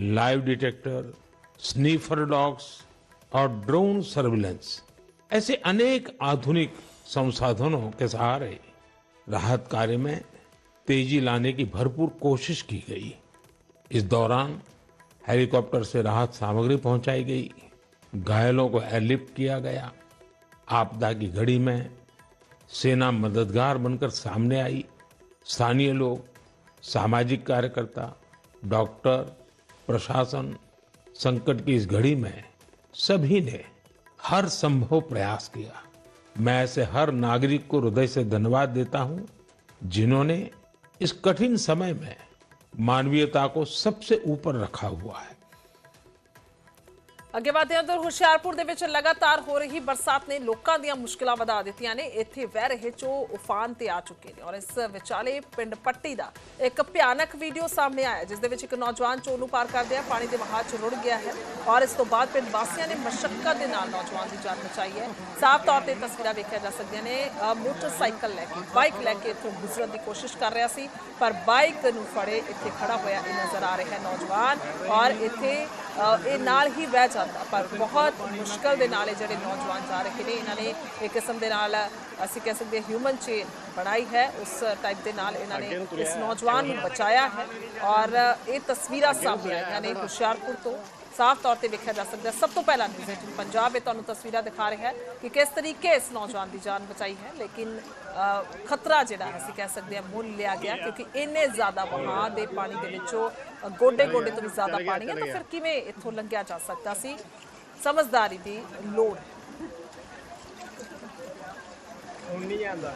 लाइव डिटेक्टर, स्नीफर डॉग्स और ड्रोन सर्विलेंस, ऐसे अनेक आधुनिक संसाधनों के सहारे राहत कार्य में तेज़ी लाने की भरपूर कोशिश की गई। इस दौरान हेलीकॉप्टर से राहत सामग्री पहुंचाई गई। घायलों को एयरलिफ्ट किया गया। आपदा की घड़ी में सेना मददगार बनकर सामने आई। स्थानीय लोग, सामाजिक कार्यकर्ता, डॉक्टर, प्रशासन, संकट की इस घड़ी में सभी ने हर संभव प्रयास किया। मैं ऐसे हर नागरिक को हृदय से धन्यवाद देता हूँ, जिन्होंने इस कठिन समय में मानवीयता को सबसे ऊपर रखा हुआ है ਅੱਗੇ ਵਧਦੇ ਹਾਂ ਤਾਂ ਹੁਸ਼ਿਆਰਪੁਰ ਦੇ ਵਿੱਚ ਲਗਾਤਾਰ ਹੋ ਰਹੀ ਬਰਸਾਤ ਨੇ ਲੋਕਾਂ ਦੀਆਂ ਮੁਸ਼ਕਲਾਂ ਵਧਾ ਦਿੱਤੀਆਂ ਨੇ। ਇੱਥੇ ਵਹਿ ਰਹੇ ਚੋ ਉਫਾਨ ਤੇ ਆ ਚੁੱਕੇ ਨੇ ਔਰ ਇਸ ਵਿਚਾਲੇ ਪਿੰਡ ਪੱਟੀ ਦਾ ਇੱਕ ਭਿਆਨਕ ਵੀਡੀਓ ਸਾਹਮਣੇ ਆਇਆ, ਜਿਸ ਦੇ ਵਿੱਚ ਇੱਕ ਨੌਜਵਾਨ ਚੋਰ ਨੂੰ ਪਾਰ ਕਰਦੇ ਆ, ਪਾਣੀ ਦੇ ਵਹਾਅ 'ਚ ਰੁੜ ਗਿਆ ਹੈ ਔਰ ਇਸ ਤੋਂ ਬਾਅਦ ਪਿੰਡ ਵਾਸੀਆਂ ਨੇ ਮਸ਼ੱਕਤ ਦੇ ਨਾਲ ਨੌਜਵਾਨ ਦੀ ਜਾਨ ਬਚਾਈ ਹੈ। ਸਾਫ਼ ਤੌਰ ਤੇ ਤਸਵੀਰਾਂ ਵੇਖਿਆ ਜਾ ਸਕਦੀਆਂ ਨੇ। ਮੋਟਰਸਾਈਕਲ ਲੈ ਕੇ, ਬਾਈਕ ਲੈ ਕੇ ਇੱਥੋਂ ਗੁਜ਼ਰਨ ਦੀ ਕੋਸ਼ਿਸ਼ ਕਰ ਰਿਹਾ ਸੀ, ਪਰ ਬਾਈਕ ਨੂੰ ਫੜੇ ਇੱਥੇ ਖੜਾ ਹੋਇਆ ਇਹ ਨਜ਼ਰ ਆ ਰਿਹਾ ਨੌਜਵਾਨ ਔਰ ਇੱਥੇ ਇਹ ਨਾਲ ਹੀ ਵਹਿ ਜਾਂਦਾ ਪਰ ਬਹੁਤ ਮੁਸ਼ਕਲ ਦੇ ਨਾਲ ਇਹ ਜਿਹੜੇ ਨੌਜਵਾਨ ਜਾ ਰਹੇ ਨੇ ਇਹਨਾਂ ਨੇ ਇੱਕ ਕਿਸਮ ਦੇ ਨਾਲ ਅਸੀਂ ਕਹਿ ਸਕਦੇ ਹਿਊਮਨ ਚੇਨ ਬਣਾਈ ਹੈ। ਉਸ ਟਾਈਪ ਦੇ ਨਾਲ ਇਹਨਾਂ ਨੇ ਇਸ ਨੌਜਵਾਨ ਨੂੰ ਬਚਾਇਆ ਹੈ। ਔਰ ਇਹ ਤਸਵੀਰਾਂ ਸਾਹਮਣੇ ਆਈਆਂ ਨੇ ਹੁਸ਼ਿਆਰਪੁਰ ਤੋਂ। ਸਾਫ਼ ਤੌਰ ਤੇ ਵੇਖਿਆ ਜਾ ਸਕਦਾ। ਸਭ ਤੋਂ ਪਹਿਲਾਂ ਨਿਊਜ਼ 18 ਪੰਜਾਬ ਇਹ ਤੁਹਾਨੂੰ ਤਸਵੀਰਾਂ ਦਿਖਾ ਰਿਹਾ ਹੈ ਕਿ ਕਿਸ ਤਰੀਕੇ ਇਸ ਨੌਜਵਾਨ ਦੀ ਜਾਨ ਬਚਾਈ ਹੈ ਲੇਕਿਨ ਖਤਰਾ ਜਿਹੜਾ ਅਸੀਂ ਕਹਿ ਸਕਦੇ ਹਾਂ ਮੁੱਲ ਲਿਆ ਗਿਆ ਕਿਉਂਕਿ ਇੰਨੇ ਜ਼ਿਆਦਾ ਵਹਾਅ ਦੇ ਪਾਣੀ ਦੇ ਵਿੱਚੋਂ ਗੋਡੇ ਗੋਡੇ ਤੋਂ ਵੀ ਜ਼ਿਆਦਾ ਪਾਣੀ ਹੈ ਤਾਂ ਫਿਰ ਕਿਵੇਂ ਇੱਥੋਂ ਲੰਘਿਆ ਜਾ ਸਕਦਾ ਸੀ? ਸਮਝਦਾਰੀ ਦੀ ਲੋੜ। ਹੁਣ ਨਹੀਂ ਜਾਂਦਾ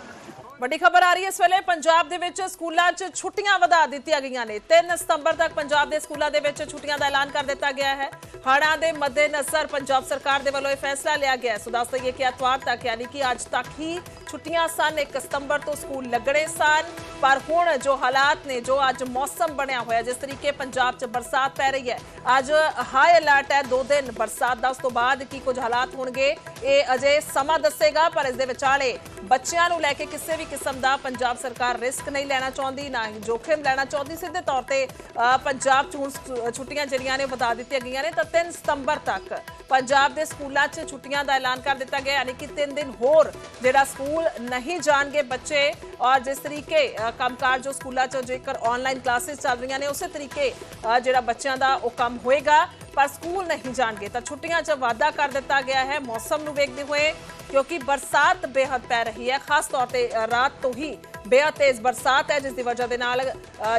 ਵੱਡੀ ਖਬਰ ਆ ਰਹੀ ਹੈ। ਇਸ ਵੇਲੇ ਪੰਜਾਬ ਦੇ ਵਿੱਚ ਸਕੂਲਾਂ 'ਚ ਛੁੱਟੀਆਂ ਵਧਾ ਦਿੱਤੀਆਂ ਗਈਆਂ ਨੇ। 3 ਸਤੰਬਰ ਤੱਕ ਪੰਜਾਬ ਦੇ ਸਕੂਲਾਂ ਦੇ ਵਿੱਚ ਛੁੱਟੀਆਂ ਦਾ ਐਲਾਨ ਕਰ ਦਿੱਤਾ ਗਿਆ ਹੈ। ਹੜ੍ਹਾਂ ਦੇ ਮੱਦੇਨਜ਼ਰ ਪੰਜਾਬ ਸਰਕਾਰ ਦੇ ਵੱਲੋਂ ਇਹ ਫੈਸਲਾ ਲਿਆ ਗਿਆ ਹੈ। ਸੋ ਦੱਸ ਦਈਏ ਕਿ ਐਤਵਾਰ ਤੱਕ, ਯਾਨੀ ਕਿ ਅੱਜ ਤੱਕ ਹੀ ਛੁੱਟੀਆਂ ਸਨ 1 ਸਤੰਬਰ ਤੋਂ ਸਕੂਲ ਲੱਗਣੇ ਸਨ ਪਰ ਹੁਣ ਜੋ ਹਾਲਾਤ ਨੇ ਜੋ ਅੱਜ ਮੌਸਮ ਬਣਿਆ ਹੋਇਆ ਜਿਸ ਤਰੀਕੇ ਪੰਜਾਬ 'ਚ ਬਰਸਾਤ ਪੈ ਰਹੀ ਹੈ ਅੱਜ ਹਾਈ ਅਲਰਟ ਹੈ ਦੋ ਦਿਨ ਬਰਸਾਤ ਦਾ ਉਸ ਤੋਂ ਬਾਅਦ ਕੀ ਕੁਝ ਹਾਲਾਤ ਹੋਣਗੇ ਇਹ ਅਜੇ ਸਮਾਂ ਦੱਸੇਗਾ ਪਰ ਇਸ ਦੇ ਵਿਚਾਲੇ ਬੱਚਿਆਂ ਨੂੰ ਲੈ ਕੇ ਕਿਸੇ ਵੀ ਕਿਸਮ ਦਾ ਪੰਜਾਬ ਸਰਕਾਰ ਰਿਸਕ ਨਹੀਂ ਲੈਣਾ ਚਾਹੁੰਦੀ ਨਾ ਹੀ ਜੋਖਿਮ ਲੈਣਾ ਚਾਹੁੰਦੀ। ਸਿੱਧੇ ਤੌਰ ਤੇ ਅ, ਪੰਜਾਬ 'ਚ ਹੁਣ ਛੁੱਟੀਆਂ ਜਿਹੜੀਆਂ ਨੇ ਵਧਾ ਦਿੱਤੀਆਂ ਗਈਆਂ ਨੇ ਤਾਂ 3 ਸਤੰਬਰ ਤੱਕ ਪੰਜਾਬ ਦੇ ਸਕੂਲਾਂ 'ਚ ਛੁੱਟੀਆਂ ਦਾ ਐਲਾਨ ਕਰ ਦਿੱਤਾ ਗਿਆ ਯਾਨੀ ਕਿ 3 ਦਿਨ ਹੋਰ ਜਿਹੜਾ ਸਕੂਲ ਨਹੀਂ ਜਾਣਗੇ ਬੱਚੇ। ਔਰ ਜਿਸ ਤਰੀਕੇ ਅ, ਕੰਮਕਾਰ ਜੋ ਸਕੂਲਾਂ 'ਚ ਜੇਕਰ ਆਨਲਾਈਨ ਕਲਾਸਿਸ ਚੱਲ ਰਹੀਆਂ ਨੇ ਉਸੇ ਤਰੀਕੇ ਜਿਹੜਾ ਬੱਚਿਆਂ ਦਾ ਉਹ ਕੰਮ ਹੋਏਗਾ। ਪਰ ਸਕੂਲ ਨਹੀਂ ਜਾਣਗੇ ਤਾਂ ਛੁੱਟੀਆਂ 'ਚ ਵਾਅਦਾ ਕਰ ਦਿੱਤਾ ਗਿਆ ਹੈ ਮੌਸਮ ਨੂੰ ਵੇਖਦੇ ਹੋਏ ਕਿਉਂਕਿ ਬਰਸਾਤ ਬੇਹੱਦ ਪੈ ਰਹੀ ਹੈ ਖਾਸ ਤੌਰ ਤੇ ਰਾਤ ਤੋਂ ਹੀ। ਬੇਹੱਦ ਤੇਜ਼ ਬਰਸਾਤ ਹੈ ਜਿਸ ਦੀ ਵਜ੍ਹਾ ਦੇ ਨਾਲ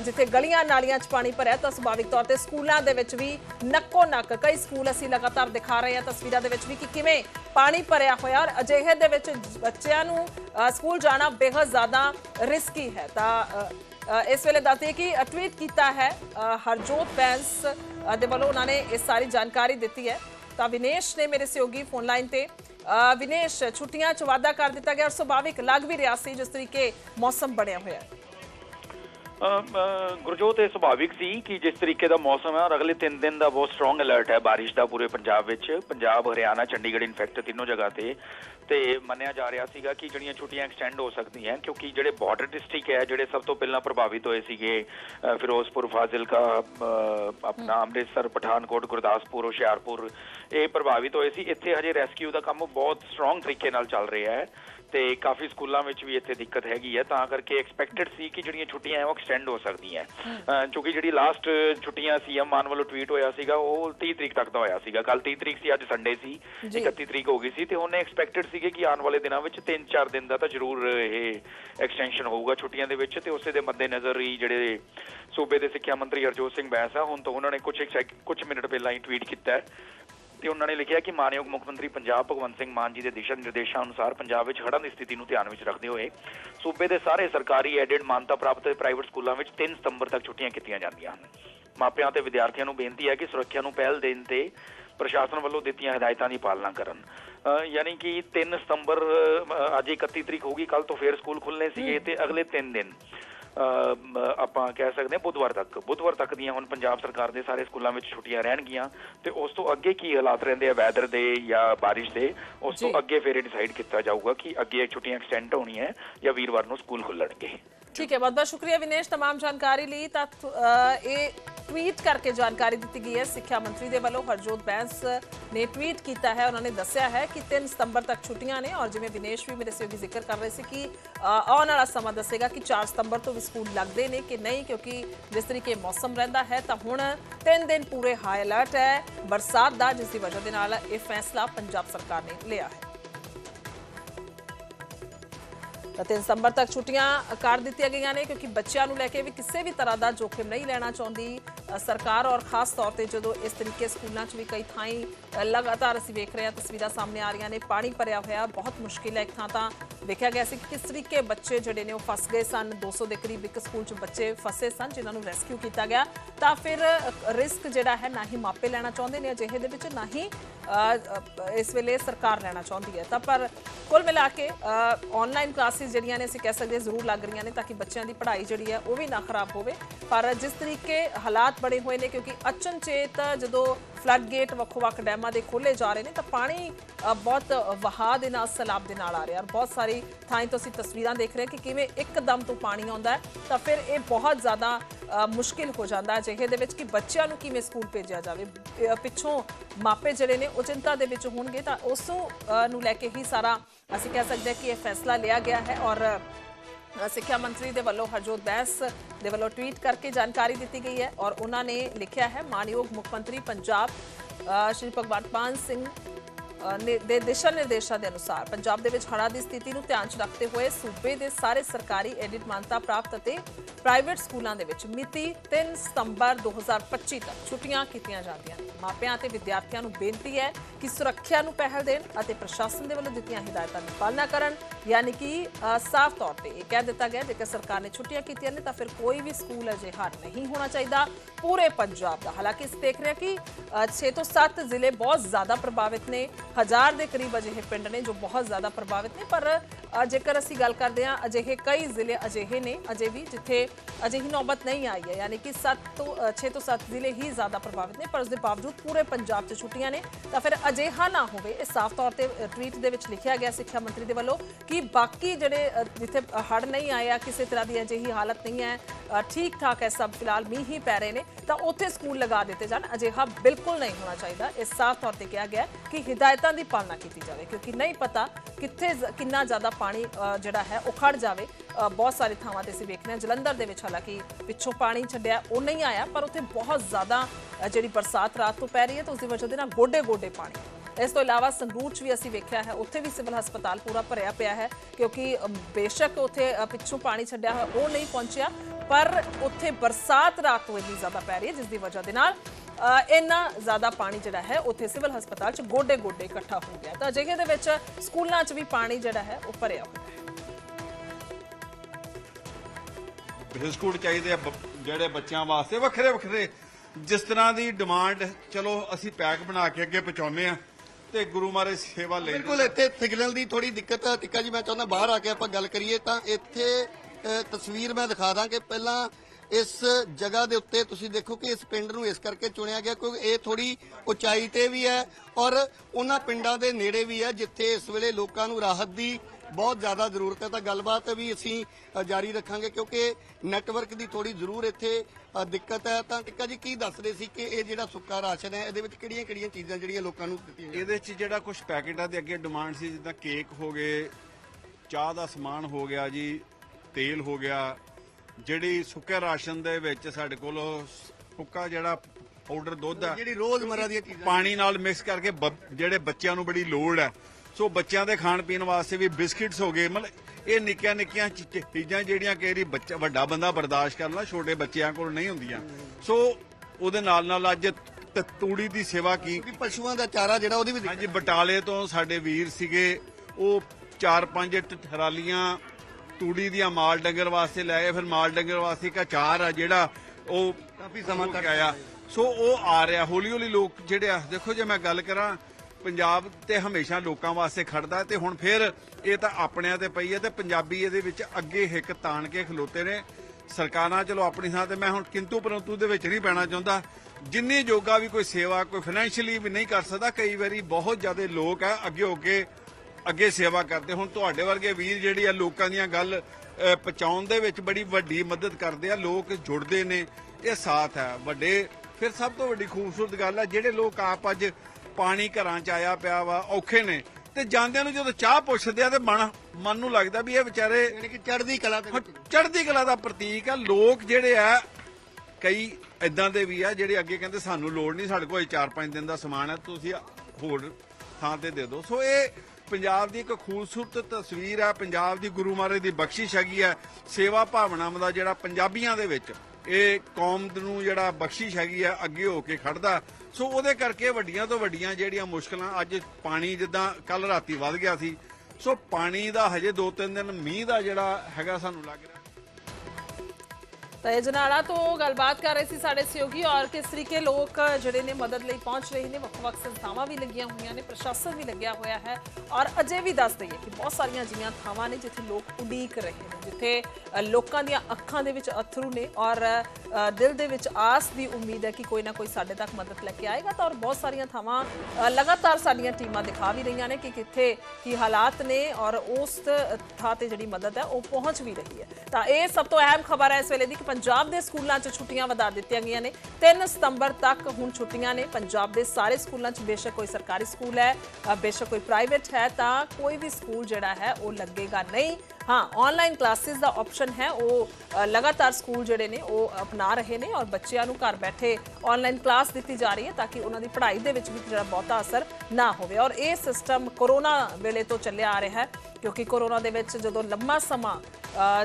ਜਿੱਥੇ ਗਲੀਆਂ ਨਾਲੀਆਂ 'ਚ ਪਾਣੀ ਭਰਿਆ, ਤਾਂ ਸੁਭਾਵਿਕ ਤੌਰ ਤੇ ਸਕੂਲਾਂ ਦੇ ਵਿੱਚ ਵੀ ਨੱਕੋ ਨੱਕ ਕਈ ਸਕੂਲ ਅਸੀਂ ਲਗਾਤਾਰ ਦਿਖਾ ਰਹੇ ਹਾਂ, ਤਸਵੀਰਾਂ ਦੇ ਵਿੱਚ ਵੀ ਕਿ ਕਿਵੇਂ ਪਾਣੀ ਭਰਿਆ ਹੋਇਆ ਔਰ ਅਜਿਹੇ ਦੇ ਵਿੱਚ ਬੱਚਿਆਂ ਨੂੰ ਸਕੂਲ ਜਾਣਾ ਬੇਹੱਦ ਜ਼ਿਆਦਾ ਰਿਸਕੀ ਹੈ। ਤਾਂ ਇਸ ਵੇਲੇ ਦੱਸਦੇ ਕਿ ਟਵੀਟ ਕੀਤਾ ਹੈ ਹਰਜੋਤ ਬੈਂਸ ਦੇ ਵੱਲੋਂ ਉਹਨਾਂ ਨੇ ਇਹ ਸਾਰੀ ਜਾਣਕਾਰੀ ਦਿੱਤੀ ਹੈ। ਤਾਂ ਵਿਨੇਸ਼ ਨੇ ਮੇਰੇ ਸਹਿਯੋਗੀ ਫੋਨ ਲਾਈਨ ਤੇ ਵਿਨੇਸ਼, ਛੁੱਟੀਆਂ ਚ ਵਾਅਦਾ ਕਰ ਦਿੱਤਾ ਗਿਆ ਔਰ ਸੁਭਾਵਿਕ ਲੱਗ ਵੀ ਰਿਹਾ ਸੀ, ਜਿਸ ਤਰੀਕੇ ਮੌਸਮ ਬਣਿਆ ਹੋਇਆ ਹੈ। ਗੁਰਜੋਤ ਇਹ ਸੁਭਾਵਿਕ ਸੀ ਕਿ ਜਿਸ ਤਰੀਕੇ ਦਾ ਮੌਸਮ ਹੈ ਔਰ ਅਗਲੇ 3 ਦਿਨ ਦਾ ਬਹੁਤ ਸਟਰੋਂਗ ਅਲਰਟ ਹੈ ਬਾਰਿਸ਼ ਦਾ ਪੂਰੇ ਪੰਜਾਬ ਵਿੱਚ। ਪੰਜਾਬ ਹਰਿਆਣਾ ਚੰਡੀਗੜ੍ਹ ਇਨਫੈਕਟ ਤਿੰਨੋਂ ਜਗ੍ਹਾ ਤੇ। ਤੇ ਮੰਨਿਆ ਜਾ ਰਿਹਾ ਸੀਗਾ ਕਿ ਜਿਹੜੀਆਂ ਛੁੱਟੀਆਂ ਐਕਸਟੈਂਡ ਹੋ ਸਕਦੀਆਂ ਕਿਉਂਕਿ ਜਿਹੜੇ ਬਾਰਡਰ ਡਿਸਟ੍ਰਿਕਟ ਹੈ ਜਿਹੜੇ ਸਭ ਤੋਂ ਪਹਿਲਾਂ ਪ੍ਰਭਾਵਿਤ ਹੋਏ ਸੀਗੇ ਫਿਰੋਜ਼ਪੁਰ ਫਾਜ਼ਿਲਕਾ ਆਪਣਾ ਅੰਮ੍ਰਿਤਸਰ ਪਠਾਨਕੋਟ ਗੁਰਦਾਸਪੁਰ ਹੁਸ਼ਿਆਰਪੁਰ ਇਹ ਪ੍ਰਭਾਵਿਤ ਹੋਏ ਸੀ। ਇੱਥੇ ਹਜੇ ਰੈਸਕਿਊ ਦਾ ਕੰਮ ਬਹੁਤ ਸਟਰੋਂਗ ਤਰੀਕੇ ਨਾਲ ਚੱਲ ਰਿਹਾ ਹੈ। ਤੇ ਕਾਫੀ ਸਕੂਲਾਂ ਵਿੱਚ ਵੀ ਇੱਥੇ ਦਿੱਕਤ ਹੈਗੀ ਹੈ ਤਾਂ ਕਰਕੇ ਐਕਸਪੈਕਟਡ ਸੀ ਕਿ ਜਿਹੜੀਆਂ ਛੁੱਟੀਆਂ ਹੈ ਉਹ ਐਕਸਟੈਂਡ ਹੋ ਸਕਦੀਆਂ ਕਿਉਂਕਿ ਜਿਹੜੀ ਲਾਸਟ ਛੁੱਟੀਆਂ ਸੀਐਮ ਮਾਨ ਵੱਲੋਂ ਟਵੀਟ ਹੋਇਆ ਸੀਗਾ ਉਹ 30 ਤਰੀਕ ਤੱਕ ਦਾ ਹੋਇਆ ਸੀਗਾ। ਕੱਲ 30 ਤਰੀਕ ਸੀ ਅੱਜ ਸੰਡੇ ਸੀ ਜੀ। 31 ਤਰੀਕ ਹੋ ਗਈ ਸੀ ਤੇ ਉਹਨੇ ਐਕਸਪੈਕਟਡ ਸੀਗੇ ਕਿ ਆਉਣ ਵਾਲੇ ਦਿਨਾਂ ਵਿੱਚ 3-4 ਦਿਨ ਦਾ ਤਾਂ ਜ਼ਰੂਰ ਇਹ ਐਕਸਟੈਂਸ਼ਨ ਹੋਊਗਾ ਛੁੱਟੀਆਂ ਦੇ ਵਿੱਚ ਤੇ ਉਸੇ ਦੇ ਮੱਦੇਨਜ਼ਰ ਹੀ ਜਿਹੜੇ ਸੂਬੇ ਦੇ ਸਿੱਖਿਆ ਮੰਤਰੀ ਹਰਜੋਤ ਸਿੰਘ ਬੈਂਸ ਆ ਹੁਣ ਤੋਂ ਉਹਨਾਂ ਨੇ ਕੁਝ ਕੁਝ ਮਿੰਟ ਪਹਿਲਾਂ ਹੀ ਟਵੀਟ ਕੀਤਾ ਹੈ ਤੇ ਉਹਨਾਂ ਨੇ ਲਿਖਿਆ ਕਿ ਮਾਨਯੋਗ ਮੁੱਖ ਮੰਤਰੀ ਪੰਜਾਬ ਭਗਵੰਤ ਸਿੰਘ ਮਾਨ ਜੀ ਦੇ ਦਿਸ਼ਾ ਨਿਰਦੇਸ਼ਾਂ ਅਨੁਸਾਰ ਪੰਜਾਬ ਵਿੱਚ ਹੜ੍ਹਾਂ ਦੀ ਸਥਿਤੀ ਨੂੰ ਧਿਆਨ ਵਿੱਚ ਰੱਖਦੇ ਹੋਏ ਸੂਬੇ ਦੇ ਸਾਰੇ ਸਰਕਾਰੀ ਐਡਿਡ ਮਾਨਤਾ ਪ੍ਰਾਪਤ ਪ੍ਰਾਈਵੇਟ ਸਕੂਲਾਂ ਵਿੱਚ 3 ਸਤੰਬਰ ਤੱਕ ਛੁੱਟੀਆਂ ਕੀਤੀਆਂ ਜਾਂਦੀਆਂ ਹਨ। ਮਾਪਿਆਂ ਤੇ ਵਿਦਿਆਰਥੀਆਂ ਨੂੰ ਬੇਨਤੀ ਹੈ ਕਿ ਸੁਰੱਖਿਆ ਨੂੰ ਪਹਿਲ ਦੇਣ ਤੇ ਪ੍ਰਸ਼ਾਸਨ ਵੱਲੋਂ ਦਿੱਤੀਆਂ ਹਦਾਇਤਾਂ ਦੀ ਪਾਲਣਾ ਕਰਨ। ਯਾਨੀ ਕਿ 3 ਸਤੰਬਰ ਅੱਜ 31 ਤਰੀਕ ਹੋਗੀ ਕੱਲ ਤੋਂ ਫੇਰ ਸਕੂਲ ਖੁੱਲਨੇ ਸੀਗੇ ਤੇ ਅਗਲੇ 3 ਦਿਨ ਆਪਾਂ ਕਹਿ ਸਕਦੇ ਹਾਂ ਬੁੱਧਵਾਰ ਤੱਕ ਬੁੱਧਵਾਰ ਤੱਕ ਦੀਆਂ ਹੁਣ ਪੰਜਾਬ ਸਰਕਾਰ ਦੇ ਸਾਰੇ ਸਕੂਲਾਂ ਵਿੱਚ ਛੁੱਟੀਆਂ ਰਹਿਣਗੀਆਂ ਤੇ ਉਸ ਤੋਂ ਅੱਗੇ ਕੀ ਹਾਲਾਤ ਰਹਿੰਦੇ ਆ ਵੈਦਰ ਦੇ ਜਾਂ ਬਾਰਿਸ਼ ਦੇ ਉਸ ਤੋਂ। ਅੱਗੇ ਫਿਰ ਡਿਸਾਈਡ ਕੀਤਾ ਜਾਊਗਾ ਕਿ ਅੱਗੇ ਇਹ ਛੁੱਟੀਆਂ ਐਕਸਟੈਂਡ ਹੋਣੀਆਂ ਜਾਂ ਵੀਰਵਾਰ ਨੂੰ ਸਕੂਲ ਖੁੱਲਣਗੇ ਠੀਕ ਹੈ ਬਹੁਤ ਬਹੁਤ ਸ਼ੁਕਰੀਆ ਵਿਨੇਸ਼ तमाम ਜਾਣਕਾਰੀ ਲਈ ਤਾਂ ਅ, ਇਹ ਟਵੀਟ ਕਰਕੇ ਜਾਣਕਾਰੀ ਦਿੱਤੀ ਗਈ ਹੈ ਸਿੱਖਿਆ ਮੰਤਰੀ ਦੇ ਵੱਲੋਂ ਹਰਜੋਤ ਬੈਂਸ ਨੇ ਟਵੀਟ ਕੀਤਾ ਹੈ ਉਹਨਾਂ ਨੇ ਦੱਸਿਆ ਹੈ ਕਿ 3 ਸਤੰਬਰ ਤੱਕ ਛੁੱਟੀਆਂ ਨੇ ਔਰ ਜਿਵੇਂ ਵਿਨੇਸ਼ ਵੀ ਮੇਰੇ ਸਹਿਯੋਗੀ ਜ਼ਿਕਰ ਕਰ ਰਹੇ ਸੀ ਕਿ ਅ, ਆਉਣ ਵਾਲਾ ਸਮਾਂ ਦੱਸੇਗਾ ਕਿ 4 ਸਤੰਬਰ ਤੋਂ ਵੀ ਸਕੂਲ ਲੱਗਦੇ ਨੇ ਕਿ ਨਹੀਂ ਕਿਉਂਕਿ ਜਿਸ ਤਰੀਕੇ ਮੌਸਮ ਰਹਿੰਦਾ ਹੈ ਤਾਂ ਹੁਣ 3 ਦਿਨ ਪੂਰੇ ਹਾਈ ਅਲਰਟ ਹੈ ਬਰਸਾਤ ਦਾ ਜਿਸ ਦੀ ਵਜ੍ਹਾ ਦੇ ਨਾਲ ਇਹ ਫੈਸਲਾ ਪੰਜਾਬ ਸਰਕਾਰ ਨੇ ਲਿਆ ਹੈ ਤਾਂ 3 ਸਤੰਬਰ ਤੱਕ ਛੁੱਟੀਆਂ ਕਰ ਦਿੱਤੀਆਂ ਗਈਆਂ ਨੇ, ਕਿਉਂਕਿ ਬੱਚਿਆਂ ਨੂੰ ਲੈ ਕੇ ਵੀ ਕਿਸੇ ਵੀ ਤਰ੍ਹਾਂ ਦਾ ਜੋਖਿਮ ਨਹੀਂ ਲੈਣਾ ਚਾਹੁੰਦੀ ਸਰਕਾਰ ਔਰ ਖਾਸ ਤੌਰ ਤੇ ਜਦੋਂ ਇਸ ਤਰੀਕੇ ਸਕੂਲਾਂ 'ਚ ਵੀ ਕਈ ਥਾਈਂ ਲਗਾਤਾਰ ਅਸੀਂ ਵੇਖ ਰਹੇ ਹਾਂ, ਤਸਵੀਰਾਂ ਸਾਹਮਣੇ ਆ ਰਹੀਆਂ ਨੇ, ਪਾਣੀ ਭਰਿਆ ਹੋਇਆ, ਬਹੁਤ ਮੁਸ਼ਕਿਲ ਹੈ। ਇੱਕ ਥਾਂ ਤਾਂ ਵੇਖਿਆ ਗਿਆ ਸੀ ਕਿ ਕਿਸ ਤਰੀਕੇ ਬੱਚੇ ਜਿਹੜੇ ਨੇ ਉਹ ਫਸ ਗਏ ਸਨ 200 ਦੇ ਕਰੀਬ ਇੱਕ ਸਕੂਲ 'ਚ ਬੱਚੇ ਫਸੇ ਸਨ, ਜਿਨ੍ਹਾਂ ਨੂੰ ਰੈਸਕਿਊ ਕੀਤਾ ਗਿਆ। ਤਾਂ ਫਿਰ ਰਿਸਕ ਜਿਹੜਾ ਹੈ ਨਾ ਹੀ ਮਾਪੇ ਲੈਣਾ ਚਾਹੁੰਦੇ ਨੇ, ਅਜਿਹੇ ਦੇ ਵਿੱਚ ਨਾ ਹੀ ਇਸ ਵੇਲੇ ਸਰਕਾਰ ਲੈਣਾ ਚਾਹੁੰਦੀ ਹੈ। ਤਾਂ ਪਰ ਕੁੱਲ ਮਿਲਾ ਕੇ ਆਨਲਾਈਨ ਕਲਾਸਿਸ ਜਿਹੜੀਆਂ ਨੇ ਅਸੀਂ ਕਹਿ ਸਕਦੇ ਜ਼ਰੂਰ ਲੱਗ ਰਹੀਆਂ ਨੇ ਤਾਂ ਕਿ ਬੱਚਿਆਂ ਦੀ ਪੜ੍ਹਾਈ ਜਿਹੜੀ ਹੈ ਉਹ ਵੀ ਨਾ ਖਰਾਬ ਹੋਵੇ। ਪਰ ਜਿਸ ਤਰੀਕੇ ਹਾਲਾਤ ਬਣੇ ਹੋਏ ਨੇ ਕਿਉਂਕਿ ਅਚਨਚੇਤ ਜਦੋਂ ਫਲੱਡ ਗੇਟ ਵੱਖੋ-ਵੱਖ ਡੈਮਾਂ ਦੇ ਖੋਲੇ ਜਾ ਰਹੇ ਨੇ ਤਾਂ ਪਾਣੀ ਬਹੁਤ ਵਹਾਅ ਦੇ ਨਾਲ, ਸੈਲਾਬ ਦੇ ਨਾਲ ਆ ਰਿਹਾ ਔਰ ਬਹੁਤ ਸਾਰੀ ਥਾਈਂ ਤੋਂ ਅਸੀਂ ਤਸਵੀਰਾਂ ਦੇਖ ਰਹੇ ਕਿ ਕਿਵੇਂ ਇੱਕਦਮ ਤੋਂ ਪਾਣੀ ਆਉਂਦਾ ਤਾਂ ਫਿਰ ਇਹ ਬਹੁਤ ਜ਼ਿਆਦਾ ਮੁਸ਼ਕਿਲ ਹੋ ਜਾਂਦਾ ਹੈ ਅਜਿਹੇ ਦੇ ਵਿੱਚ ਕਿ ਬੱਚਿਆਂ ਨੂੰ ਕਿਵੇਂ ਸਕੂਲ ਭੇਜਿਆ ਜਾਵੇ। ਪਿੱਛੋਂ ਮਾਪੇ ਜਿਹੜੇ ਨੇ ਉਹ ਚਿੰਤਾ ਦੇ ਵਿੱਚ ਹੋਣਗੇ ਤਾਂ ਉਸ ਨੂੰ ਲੈ ਕੇ ਹੀ ਸਾਰਾ ਅਸੀਂ ਕਹਿ ਸਕਦੇ ਹਾਂ ਕਿ ਇਹ ਫੈਸਲਾ ਲਿਆ ਗਿਆ ਹੈ ਔਰ ਸਿੱਖਿਆ ਮੰਤਰੀ ਦੇ ਵੱਲੋਂ ਹਰਜੋਤ ਬੈਂਸ ਦੇ ਵੱਲੋਂ ਟਵੀਟ ਕਰਕੇ ਜਾਣਕਾਰੀ ਦਿੱਤੀ ਗਈ ਹੈ ਔਰ ਉਹਨਾਂ ਨੇ ਲਿਖਿਆ ਹੈ ਮਾਨਯੋਗ ਮੁੱਖ ਮੰਤਰੀ ਪੰਜਾਬ ਸ਼੍ਰੀ ਭਗਵੰਤ ਮਾਨ ਸਿੰਘ ਨੇ- ਦੇ ਦਿਸ਼ਾ ਨਿਰਦੇਸ਼ਾਂ ਦੇ ਅਨੁਸਾਰ ਪੰਜਾਬ ਦੇ ਵਿੱਚ ਹੜ੍ਹਾਂ ਦੀ ਸਥਿਤੀ ਨੂੰ ਧਿਆਨ 'ਚ ਰੱਖਦੇ ਹੋਏ ਸੂਬੇ ਦੇ ਸਾਰੇ ਸਰਕਾਰੀ ਐਡਿਟ ਮਾਨਤਾ ਪ੍ਰਾਪਤ ਅਤੇ ਪ੍ਰਾਈਵੇਟ ਸਕੂਲਾਂ ਦੇ ਵਿੱਚ ਮਿਤੀ 3 ਸਤੰਬਰ 2025 ਤੱਕ ਛੁੱਟੀਆਂ ਕੀਤੀਆਂ ਜਾਂਦੀਆਂ ਨੇ। ਮਾਪਿਆਂ ਅਤੇ ਵਿਦਿਆਰਥੀਆਂ ਨੂੰ ਬੇਨਤੀ ਹੈ ਕਿ ਸੁਰੱਖਿਆ ਨੂੰ ਪਹਿਲ ਦੇਣ ਅਤੇ ਪ੍ਰਸ਼ਾਸਨ ਦੇ ਵੱਲੋਂ ਦਿੱਤੀਆਂ ਹਦਾਇਤਾਂ ਦੀ ਪਾਲਣਾ ਕਰਨ। ਯਾਨੀ ਕਿ ਸਾਫ਼ ਤੌਰ ਤੇ ਇਹ ਕਹਿ ਦਿੱਤਾ ਗਿਆ, ਜੇਕਰ ਸਰਕਾਰ ਨੇ ਛੁੱਟੀਆਂ ਕੀਤੀਆਂ ਨੇ ਤਾਂ ਫਿਰ ਕੋਈ ਵੀ ਸਕੂਲ ਅਜਿਹਾ ਨਹੀਂ ਹੋਣਾ ਚਾਹੀਦਾ, ਪੂਰੇ ਪੰਜਾਬ ਦਾ। ਹਾਲਾਂਕਿ ਅਸੀਂ ਦੇਖ ਰਹੇ ਹਾਂ ਕਿ 6 ਤੋਂ 7 ਜ਼ਿਲ੍ਹੇ ਬਹੁਤ ਜ਼ਿਆਦਾ ਪ੍ਰਭਾਵਿਤ ਨੇ, ਹਜ਼ਾਰ ਦੇ ਕਰੀਬ ਅਜਿਹੇ ਪਿੰਡ ਨੇ ਜੋ ਬਹੁਤ ਜ਼ਿਆਦਾ ਪ੍ਰਭਾਵਿਤ ਨੇ, ਪਰ ਜੇਕਰ ਅਸੀਂ ਗੱਲ ਕਰਦੇ ਹਾਂ, ਅਜਿਹੇ ਕਈ ਜ਼ਿਲ੍ਹੇ ਅਜਿਹੇ ਨੇ, ਅਜੇ ਵੀ ਜਿੱਥੇ ਅਜਿਹੀ ਨੌਬਤ ਨਹੀਂ ਆਈ ਹੈ, ਯਾਨੀ ਕਿ 7 ਤੋਂ 6 ਤੋਂ 7 ਜ਼ਿਲ੍ਹੇ ਹੀ ਜ਼ਿਆਦਾ ਪ੍ਰਭਾਵਿਤ ਨੇ, ਪਰ ਉਸ ਦੇ ਬਾਵਜੂਦ ਪੂਰੇ ਪੰਜਾਬ 'ਚ ਛੁੱਟੀਆਂ ਨੇ, ਤਾਂ ਫਿਰ ਅਜਿਹਾ ਨਾ ਹੋਵੇ, ਇਹ ਸਾਫ਼ ਤੌਰ ਤੇ ਟਵੀਟ ਦੇ ਵਿੱਚ ਲਿਖਿਆ ਗਿਆ ਸਿੱਖਿਆ ਮੰਤਰੀ ਦੇ ਵੱਲੋਂ ਕਿ ਕਿ ਬਾਕੀ ਜਿਹੜੇ ਜਿੱਥੇ ਹੜ ਨਹੀਂ ਆਇਆ ਕਿਸੇ ਤਰ੍ਹਾਂ ਦੀ ਅਜਿਹੀ ਹਾਲਤ ਨਹੀਂ ਹੈ ਠੀਕ ਠਾਕ ਹੈ ਸਭ, ਫਿਲਹਾਲ ਮੀਂਹ ਹੀ ਪੈ ਰਹੇ ਨੇ, ਤਾਂ ਉੱਥੇ ਸਕੂਲ ਲਗਾ ਦਿੱਤੇ ਜਾਣ। ਅਜਿਹਾ ਬਿਲਕੁਲ ਨਹੀਂ ਹੋਣਾ ਚਾਹੀਦਾ। ਇਹ ਸਾਫ਼ ਤੌਰ ਤੇ ਕਿਹਾ ਗਿਆ ਕਿ ਹਿਦਾਇਤਾਂ ਦੀ ਪਾਲਣਾ ਕੀਤੀ ਜਾਵੇ, ਕਿਉਂਕਿ ਨਹੀਂ ਪਤਾ ਕਿੱਥੇ ਕਿੰਨਾ ਜ਼ਿਆਦਾ ਪਾਣੀ ਜਿਹੜਾ ਹੈ, ਉਹ ਖੜ ਜਾਵੇ। ਬਹੁਤ ਸਾਰੇ ਥਾਵਾਂ ਤੇ ਅਸੀਂ ਵੇਖਦੇ ਹਾਂ। ਜਲੰਧਰ ਦੇ ਵਿੱਚ ਹਾਲਾਂਕਿ ਪਿੱਛੋਂ ਪਾਣੀ ਛੱਡਿਆ, ਉਹ ਨਹੀਂ ਆਇਆ, ਪਰ ਉੱਥੇ ਬਹੁਤ ਜ਼ਿਆਦਾ ਜਿਹੜੀ ਬਰਸਾਤ ਰਾਤ ਤੋਂ ਪੈ ਰਹੀ ਹੈ, ਤਾਂ ਉਸ ਦੀ ਵਜ੍ਹਾ ਦੇ ਨਾਲ ਗੋਡੇ ਗੋਡੇ ਪਾਣੀ। ਇਸ ਤੋਂ ਇਲਾਵਾ ਸੰਗਰੂਰ 'ਚ ਵੀ ਅਸੀਂ ਵੇਖਿਆ ਹੈ, ਉੱਥੇ ਵੀ ਸਿਵਲ ਹਸਪਤਾਲ ਪੂਰਾ ਭਰਿਆ ਪਿਆ ਹੈ ਕਿਉਂਕਿ ਬੇਸ਼ੱਕ ਉੱਥੇ ਪਿੱਛੋਂ ਪਾਣੀ ਛੱਡਿਆ ਹੋਇਆ, ਉਹ ਨਹੀਂ ਪਹੁੰਚਿਆ, ਪਰ ਉੱਥੇ ਬਰਸਾਤ ਰਾਤ ਤੋਂ ਇੰਨੀ ਜ਼ਿਆਦਾ ਪੈ ਰਹੀ ਹੈ, ਜਿਸ ਦੀ ਵਜ੍ਹਾ ਦੇ ਨਾਲ ਇੰਨਾ ਜ਼ਿਆਦਾ ਪਾਣੀ ਜਿਹੜਾ ਹੈ, ਉੱਥੇ ਸਿਵਲ ਹਸਪਤਾਲ 'ਚ ਗੋਡੇ ਗੋਡੇ ਇਕੱਠਾ ਹੋ ਗਿਆ ਤਾਂ ਅਜਿਹੇ ਦੇ ਵਿੱਚ ਸਕੂਲਾਂ 'ਚ ਵੀ ਪਾਣੀ ਜਿਹੜਾ ਹੈ, ਉਹ ਭਰਿਆ ਹੋਇਆ ਹੈ। ਬਿਸਕੁਟ ਚਾਹੀਦੇ ਆ ਜਿਹੜੇ ਬੱਚਿਆਂ ਵਾਸਤੇ ਵੱਖਰੇ ਵੱਖਰੇ ਜਿਸ ਤਰ੍ਹਾਂ ਦੀ ਡਿਮਾਂਡ, ਚਲੋ ਅਸੀਂ ਪੈਕ ਬਣਾ ਕੇ ਅੱਗੇ ਪਹੁੰਚਾਉਂਦੇ ਆ ਤੇ ਗੁਰੂ ਮਹਾਰਾਜ ਸੇਵਾ ਲੈਂਦੇ ਬਿਲਕੁਲ ਇੱਥੇ ਸਿਗਨਲ ਦੀ ਥੋੜੀ ਦਿੱਕਤ ਹੈ ਟਿੱਕਾ ਜੀ ਮੈਂ ਚਾਹੁੰਦਾ ਬਾਹਰ ਆ ਕੇ ਆਪਾਂ ਗੱਲ ਕਰੀਏ ਤਾਂ ਇੱਥੇ ਤਸਵੀਰ ਮੈਂ ਦਿਖਾ ਦਾਂ ਕਿ ਪਹਿਲਾਂ ਇਸ ਜਗ੍ਹਾ ਦੇ ਉੱਤੇ ਤੁਸੀਂ ਦੇਖੋ ਕਿ ਇਸ ਪਿੰਡ ਨੂੰ ਇਸ ਕਰਕੇ ਚੁਣਿਆ ਗਿਆ ਕਿਉਂਕਿ ਇਹ ਥੋੜੀ ਉਚਾਈ ਤੇ ਵੀ ਹੈ ਔਰ ਉਹਨਾਂ ਪਿੰਡਾਂ ਦੇ ਨੇੜੇ ਵੀ ਹੈ ਜਿੱਥੇ ਇਸ ਵੇਲੇ ਲੋਕਾਂ ਨੂੰ ਰਾਹਤ ਦੀ ਬਹੁਤ ਜ਼ਿਆਦਾ ਜ਼ਰੂਰਤ ਹੈ ਤਾਂ ਗੱਲਬਾਤ ਵੀ ਅਸੀਂ ਅ, ਜਾਰੀ ਰੱਖਾਂਗੇ ਕਿਉਂਕਿ ਨੈਟਵਰਕ ਦੀ ਥੋੜੀ ਜ਼ਰੂਰ ਇੱਥੇ ਅ, ਦਿੱਕਤ ਹੈ। ਤਾਂ ਟਿੱਕਾ ਜੀ ਕੀ ਦੱਸ ਰਹੇ ਸੀ ਕਿ ਇਹ ਜਿਹੜਾ ਸੁੱਕਾ ਰਾਸ਼ਨ ਹੈ ਇਹਦੇ ਵਿੱਚ ਕਿਹੜੀਆਂ ਕਿਹੜੀਆਂ ਚੀਜ਼ਾਂ ਜਿਹੜੀਆਂ ਲੋਕਾਂ ਨੂੰ ਦਿੱਤੀਆਂ ਜਾਂਦੀਆਂ? ਇਹਦੇ 'ਚ ਜਿਹੜਾ ਕੁਝ ਪੈਕੇਟਾਂ ਦੇ ਅੱਗੇ ਡਿਮਾਂਡ ਸੀ ਜਿੱਦਾਂ ਕੇਕ ਹੋ ਗਏ ਚਾਹ ਦਾ ਸਮਾਨ ਹੋ ਗਿਆ ਜੀ ਤੇਲ ਹੋ ਗਿਆ ਜਿਹੜੀ ਸੁੱਕੇ ਰਾਸ਼ਨ ਦੇ ਵਿੱਚ ਸਾਡੇ ਕੋਲ ਸੁੱਕਾ ਜਿਹੜਾ ਪਾਊਡਰ ਦੁੱਧ ਹੈ ਜਿਹੜੀ ਰੋਜ਼ਮਰਰਾ ਦੀਆਂ ਚੀਜ਼ਾਂ ਪਾਣੀ ਨਾਲ ਮਿਕਸ ਕਰਕੇ ਬ- ਜਿਹੜੇ ਬੱਚਿਆਂ ਨੂੰ ਬੜੀ ਲੋੜ ਹੈ। ਸੋ ਬੱਚਿਆਂ ਦੇ ਖਾਣ ਪੀਣ ਵਾਸਤੇ ਵੀ ਬਿਸਕਿਟਸ ਹੋ ਗਏ ਮਤਲਬ ਇਹ ਨਿੱਕੀਆਂ ਨਿੱਕੀਆਂ ਚੀਜ਼ਾਂ ਜਿਹੜੀਆਂ ਕਿ ਇਹਦੀ ਬੱਚਾ ਵੱਡਾ ਬੰਦਾ ਬਰਦਾਸ਼ਤ ਕਰ ਲਾ ਛੋਟੇ ਬੱਚਿਆਂ ਕੋਲ ਨਹੀਂ ਹੁੰਦੀਆਂ। ਸੋ ਉਹਦੇ ਨਾਲ ਨਾਲ ਅੱਜ ਤੂੜੀ ਦੀ ਸੇਵਾ ਕੀ? ਪਸ਼ੂਆਂ ਦਾ ਚਾਰਾ ਜਿਹੜਾ ਉਹਦੀ ਵੀ ਹਾਂਜੀ ਬਟਾਲੇ ਤੋਂ ਸਾਡੇ ਵੀਰ ਸੀਗੇ ਉਹ ਚਾਰ ਪੰਜ ਟਰਾਲੀਆਂ ਤੂੜੀ ਦੀਆਂ ਮਾਲ ਡੰਗਰ ਵਾਸਤੇ ਲੈ ਆਏ ਫਿਰ ਮਾਲ ਡੰਗਰ ਵਾਸਤੇ ਇੱਕ ਅਚਾਰ ਆ ਜਿਹੜਾ ਉਹ ਕਾਫੀ ਸਮਾਂ ਤੱਕ ਆਇਆ ਸੋ ਉਹ ਆ ਰਿਹਾ ਹੌਲੀ ਹੌਲੀ ਲੋਕ ਜਿਹੜੇ ਆ ਦੇਖੋ ਜੇ ਮੈਂ ਗੱਲ ਕਰਾਂ ਪੰਜਾਬ ਤੇ ਹਮੇਸ਼ਾ ਲੋਕਾਂ ਵਾਸਤੇ ਖੜਦਾ ਤੇ ਹੁਣ ਫਿਰ ਇਹ ਤਾਂ ਆਪਣਿਆਂ ਤੇ ਪਈ ਹੈ ਤੇ ਪੰਜਾਬੀ ਇਹਦੇ ਵਿੱਚ ਅੱਗੇ ਹਿੱਕ ਤਾਣ ਕੇ ਖਲੋਤੇ ਨੇ। ਸਰਕਾਰਾਂ, ਚਲੋ ਆਪਣੀ ਥਾਂ ਤੇ ਮੈਂ ਹੁਣ ਕਿੰਤੂ ਪਰੰਤੂ ਦੇ ਵਿੱਚ ਨਹੀਂ ਪੈਣਾ ਚਾਹੁੰਦਾ। ਜਿੰਨੀ ਜੋਗਾ ਵੀ ਕੋਈ ਸੇਵਾ, ਕੋਈ ਫਾਈਨੈਂਸ਼ੀਅਲੀ ਵੀ ਨਹੀਂ ਕਰ ਸਕਦਾ, ਕਈ ਵਾਰੀ ਬਹੁਤ ਜ਼ਿਆਦਾ ਲੋਕ ਆ ਅੱਗੇ ਹੋ ਕੇ ਅੱਗੇ ਸੇਵਾ ਕਰਦੇ। ਹੁਣ ਤੁਹਾਡੇ ਵਰਗੇ ਵੀਰ ਜਿਹੜੀ ਆ ਲੋਕਾਂ ਦੀਆਂ ਗੱਲ ਪਹੁੰਚਾਉਣ ਦੇ ਵਿੱਚ ਬੜੀ ਵੱਡੀ ਮਦਦ ਕਰਦੇ ਆ, ਲੋਕ ਜੁੜਦੇ ਨੇ, ਇਹ ਸਾਥ ਹੈ। ਵੱਡੇ, ਫਿਰ ਸਭ ਤੋਂ ਵੱਡੀ ਖੂਬਸੂਰਤ ਗੱਲ ਹੈ ਜਿਹੜੇ ਲੋਕ ਆਪ ਅੱਜ ਪਾਣੀ ਘਰਾਂ 'ਚ ਆਇਆ ਪਿਆ ਵਾ ਔਖੇ ਨੇ। ਤੇ ਜਾਂਦਿਆਂ ਨੂੰ ਜਦੋਂ ਚਾਹ ਪੁੱਛਦੇ ਆ ਤੇ ਮਨ ਮਨ ਨੂੰ ਲੱਗਦਾ ਵੀ ਇਹ ਵਿਚਾਰੇ ਯਾਨੀ ਕਿ ਚੜ੍ਹਦੀ ਕਲਾ ਦੇ ਚੜ੍ਹਦੀ ਕਲਾ ਦਾ ਪ੍ਰਤੀਕ ਆ। ਲੋਕ ਜਿਹੜੇ ਆ ਕਈ ਇਦਾਂ ਦੇ ਵੀ ਆ ਜਿਹੜੇ ਅੱਗੇ ਕਹਿੰਦੇ ਸਾਨੂੰ ਲੋੜ ਨਹੀਂ ਸਾਡੇ ਕੋਲ 4-5 ਦਿਨ ਦਾ ਸਮਾਨ ਹੈ ਤੁਸੀਂ ਹੋਰ ਥਾਂ ਤੇ ਦੇ ਦਿਓ। ਸੋ ਇਹ ਪੰਜਾਬ ਦੀ ਇੱਕ ਖੂਬਸੂਰਤ ਤਸਵੀਰ ਹੈ ਪੰਜਾਬ ਦੀ ਗੁਰੂ ਮਹਾਰਾਜ ਦੀ ਬਖਸ਼ਿਸ਼ ਹੈਗੀ ਹੈ ਸੇਵਾ ਭਾਵਨਾਵਾਂ ਦਾ ਜਿਹੜਾ ਪੰਜਾਬੀਆਂ ਦੇ ਵਿੱਚ ਇਹ ਕੌਮ ਨੂੰ ਜਿਹੜਾ ਬਖਸ਼ਿਸ਼ ਹੈਗੀ ਆ, ਅੱਗੇ ਹੋ ਕੇ ਖੜਦਾ। ਸੋ ਉਹਦੇ ਕਰਕੇ ਵੱਡੀਆਂ ਤੋਂ ਵੱਡੀਆਂ ਜਿਹੜੀਆਂ ਮੁਸ਼ਕਲਾਂ, ਅੱਜ ਪਾਣੀ ਜਿੱਦਾਂ ਕੱਲ ਰਾਤੀ ਵੱਧ ਗਿਆ ਸੀ। ਸੋ ਪਾਣੀ ਦਾ ਹਜੇ 2-3 ਦਿਨ ਮੀਂਹ ਦਾ ਜਿਹੜਾ ਹੈਗਾ ਸਾਨੂੰ ਲੱਗ ਰਿਹਾ। ਤਾਂ ਇਹ ਜਨਾਲਾ ਤੋਂ ਗੱਲਬਾਤ ਕਰ ਰਹੇ ਸੀ ਸਾਡੇ ਸਹਿਯੋਗੀ ਔਰ ਕਿਸ ਤਰੀਕੇ ਲੋਕ ਜਿਹੜੇ ਨੇ ਮਦਦ ਲਈ ਪਹੁੰਚ ਰਹੇ ਨੇ, ਵੱਖ-ਵੱਖ ਸੰਸਥਾਵਾਂ ਵੀ ਲੱਗੀਆਂ ਹੋਈਆਂ ਨੇ, ਪ੍ਰਸ਼ਾਸਨ ਵੀ ਲੱਗਿਆ ਹੋਇਆ ਹੈ ਔਰ ਅਜੇ ਵੀ ਦੱਸ ਦਈਏ ਕਿ ਬਹੁਤ ਸਾਰੀਆਂ ਅਜਿਹੀਆਂ ਥਾਵਾਂ ਨੇ ਜਿੱਥੇ ਲੋਕ ਉਡੀਕ ਰਹੇ ਨੇ, ਜਿੱਥੇ ਲੋਕਾਂ ਦੀਆਂ ਅੱਖਾਂ ਦੇ ਵਿੱਚ ਅਥਰੂ ਨੇ ਔਰ ਦਿਲ ਦੇ ਵਿੱਚ ਆਸ ਦੀ ਉਮੀਦ ਹੈ ਕਿ ਕੋਈ ਨਾ ਕੋਈ ਸਾਡੇ ਤੱਕ ਮਦਦ ਲੈ ਕੇ ਆਏਗਾ ਤਾਂ ਔਰ ਬਹੁਤ ਸਾਰੀਆਂ ਥਾਵਾਂ ਲਗਾਤਾਰ ਸਾਡੀਆਂ ਟੀਮਾਂ ਦਿਖਾ ਵੀ ਰਹੀਆਂ ਨੇ ਕਿ ਕਿੱਥੇ ਕੀ ਹਾਲਾਤ ਨੇ ਔਰ ਉਸ ਥਾਂ ਤੇ ਜਿਹੜੀ ਮਦਦ ਹੈ ਉਹ ਪਹੁੰਚ ਵੀ ਰਹੀ ਹੈ। ਤਾਂ ਇਹ ਸਭ ਤੋਂ ਅਹਿਮ ਖਬਰ ਹੈ ਇਸ ਵੇਲੇ ਦੀ ਕਿ ਪੰਜਾਬ ਦੇ ਸਕੂਲਾਂ 'ਚ ਛੁੱਟੀਆਂ ਵਧਾ ਦਿੱਤੀਆਂ ਗਈਆਂ ਨੇ। 3 ਸਤੰਬਰ ਤੱਕ ਹੁਣ ਛੁੱਟੀਆਂ ਨੇ। ਪੰਜਾਬ ਦੇ ਸਾਰੇ ਸਕੂਲਾਂ 'ਚ ਬੇਸ਼ੱਕ ਕੋਈ ਸਰਕਾਰੀ ਸਕੂਲ ਹੈ ਬੇਸ਼ੱਕ ਕੋਈ ਪ੍ਰਾਈਵੇਟ ਹੈ, ਤਾਂ ਕੋਈ ਵੀ ਸਕੂਲ ਜਿਹੜਾ ਹੈ, ਉਹ ਲੱਗੇਗਾ ਨਹੀਂ। ਹਾਂ ਆਨਲਾਈਨ ਕਲਾਸਿਸ ਦਾ ਆਪਸ਼ਨ ਹੈ, ਉਹ ਲਗਾਤਾਰ ਸਕੂਲ ਜਿਹੜੇ ਨੇ, ਉਹ ਅਪਣਾ ਰਹੇ ਨੇ ਔਰ ਬੱਚਿਆਂ ਨੂੰ ਘਰ ਬੈਠੇ ਆਨਲਾਈਨ ਕਲਾਸ ਦਿੱਤੀ ਜਾ ਰਹੀ ਹੈ ਤਾਂ ਕਿ ਉਹਨਾਂ ਦੀ ਪੜ੍ਹਾਈ ਦੇ ਵਿੱਚ ਵੀ ਜਿਹੜਾ ਬਹੁਤਾ ਅਸਰ ਨਾ ਹੋਵੇ ਔਰ ਇਹ ਸਿਸਟਮ ਕੋਰੋਨਾ ਵੇਲੇ ਤੋਂ ਚੱਲਿਆ ਆ ਰਿਹਾ ਹੈ ਕਿਉਂਕਿ ਕੋਰੋਨਾ ਦੇ ਵਿੱਚ ਜਦੋਂ ਲੰਮਾ ਸਮਾਂ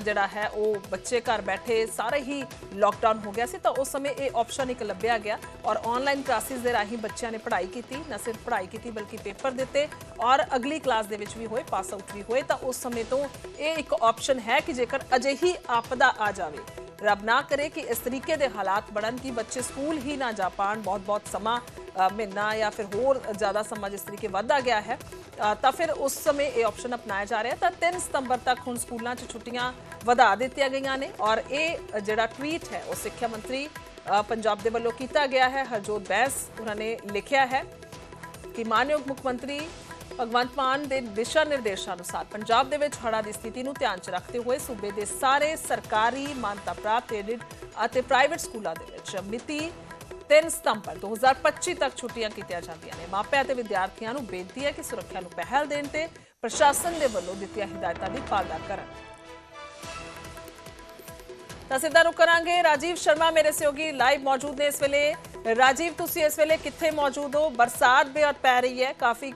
ਜਿਹੜਾ ਹੈ, ਉਹ ਬੱਚੇ ਘਰ ਬੈਠੇ ਸਾਰੇ ਹੀ ਲੋਕਡਾਊਨ ਹੋ ਗਿਆ ਸੀ ਤਾਂ ਉਸ ਸਮੇਂ ਇਹ ਆਪਸ਼ਨ ਇੱਕ ਲੱਭਿਆ ਗਿਆ ਔਰ ਆਨਲਾਈਨ ਕਲਾਸਿਸ ਦੇ ਰਾਹੀਂ ਬੱਚਿਆਂ ਨੇ ਪੜ੍ਹਾਈ ਕੀਤੀ, ਨਾ ਸਿਰਫ ਪੜ੍ਹਾਈ ਕੀਤੀ ਬਲਕਿ ਪੇਪਰ ਦਿੱਤੇ ਔਰ ਅਗਲੀ ਕਲਾਸ ਦੇ ਵਿੱਚ ਵੀ ਹੋਏ ਪਾਸ ਆਊਟ ਵੀ ਹੋਏ ਤਾਂ ਉਸ ਸਮੇਂ ਤੋਂ ਇਹ ਇੱਕ ਆਪਸ਼ਨ ਹੈ ਕਿ ਜੇਕਰ ਅਜਿਹੀ ਆਪਦਾ ਆ ਜਾਵੇ। ਰੱਬ ਨਾ ਕਰੇ ਕਿ ਇਸ ਤਰੀਕੇ ਦੇ ਹਾਲਾਤ ਬਣਨ ਕਿ ਬੱਚੇ ਸਕੂਲ ਹੀ ਨਾ ਜਾ ਪਾਣ ਬਹੁਤ ਬਹੁਤ ਸਮਾਂ ਅ, ਮਹੀਨਾ ਜਾਂ ਫਿਰ ਹੋਰ ਜ਼ਿਆਦਾ ਸਮਾਂ ਜਿਸ ਤਰੀਕੇ ਵੱਧਦਾ ਗਿਆ ਹੈ ਅ, ਤਾਂ ਫਿਰ ਉਸ ਸਮੇਂ ਇਹ ਆਪਸ਼ਨ ਅਪਣਾਇਆ ਜਾ ਰਿਹਾ ਤਾਂ 3 ਸਤੰਬਰ ਤੱਕ ਹੁਣ ਸਕੂਲਾਂ 'ਚ ਛੁੱਟੀਆਂ ਵਧਾ ਦਿੱਤੀਆਂ ਗਈਆਂ ਨੇ ਔਰ ਇਹ ਜਿਹੜਾ ਟਵੀਟ ਹੈ ਉਹ ਸਿੱਖਿਆ ਮੰਤਰੀ ਅ, ਪੰਜਾਬ ਦੇ ਵੱਲੋਂ ਕੀਤਾ ਗਿਆ ਹੈ। ਹਰਜੋਤ ਬੈਂਸ ਉਹਨਾਂ ਨੇ ਲਿਖਿਆ ਹੈ ਕਿ ਮਾਨਯੋਗ ਮੁੱਖ ਮੰਤਰੀ ਭਗਵੰਤ ਮਾਨ ਦੇ ਦਿਸ਼ਾ ਨਿਰਦੇਸ਼ਾਂ ਅਨੁਸਾਰ ਪੰਜਾਬ ਦੇ ਵਿੱਚ ਹੜ੍ਹਾਂ ਦੀ ਸਥਿਤੀ ਨੂੰ ਧਿਆਨ 'ਚ ਰੱਖਦੇ ਹੋਏ ਸੂਬੇ ਦੇ ਸਾਰੇ ਸਰਕਾਰੀ ਮਾਨਤਾ ਪ੍ਰਾਪਤ ਏਡਿਡ ਅਤੇ ਪ੍ਰਾਈਵੇਟ ਸਕੂਲਾਂ ਦੇ ਵਿੱਚ ਮਿਤੀ 3 ਸਤੰਬਰ 2025 ਤੱਕ ਛੁੱਟੀਆਂ ਕੀਤੀਆਂ ਜਾਂਦੀਆਂ ਨੇ। ਮਾਪਿਆਂ ਤੇ ਵਿਦਿਆਰਥੀਆਂ ਨੂੰ ਬੇਨਤੀ ਹੈ ਕਿ ਸੁਰੱਖਿਆ ਨੂੰ ਪਹਿਲ ਦੇਣ ਤੇ ਪ੍ਰਸ਼ਾਸਨ ਦੇ ਵੱਲੋਂ ਦਿੱਤੀਆਂ ਹਦਾਇਤਾਂ ਦੀ ਪਾਲਣਾ ਕਰਨ। ਤਾਂ ਸਿੱਧਾ ਰੁਕ ਕਰਾਂਗੇ। ਰਾਜੀਵ ਸ਼ਰਮਾ ਮੇਰੇ ਸਹਿਯੋਗੀ ਲਾਈਵ ਮੌਜੂਦ ਨੇ ਇਸ ਵੇਲੇ। ਰਾਜੀਵ, ਤੁਸੀਂ ਇਸ ਵੇਲੇ ਕਿੱਥੇ ਮੌਜੂਦ ਹੋ? ਬਰਸਾਤ ਬੇਅਦ ਪੈ ਰਹੀ ਹੈ। ਕਾਫੀ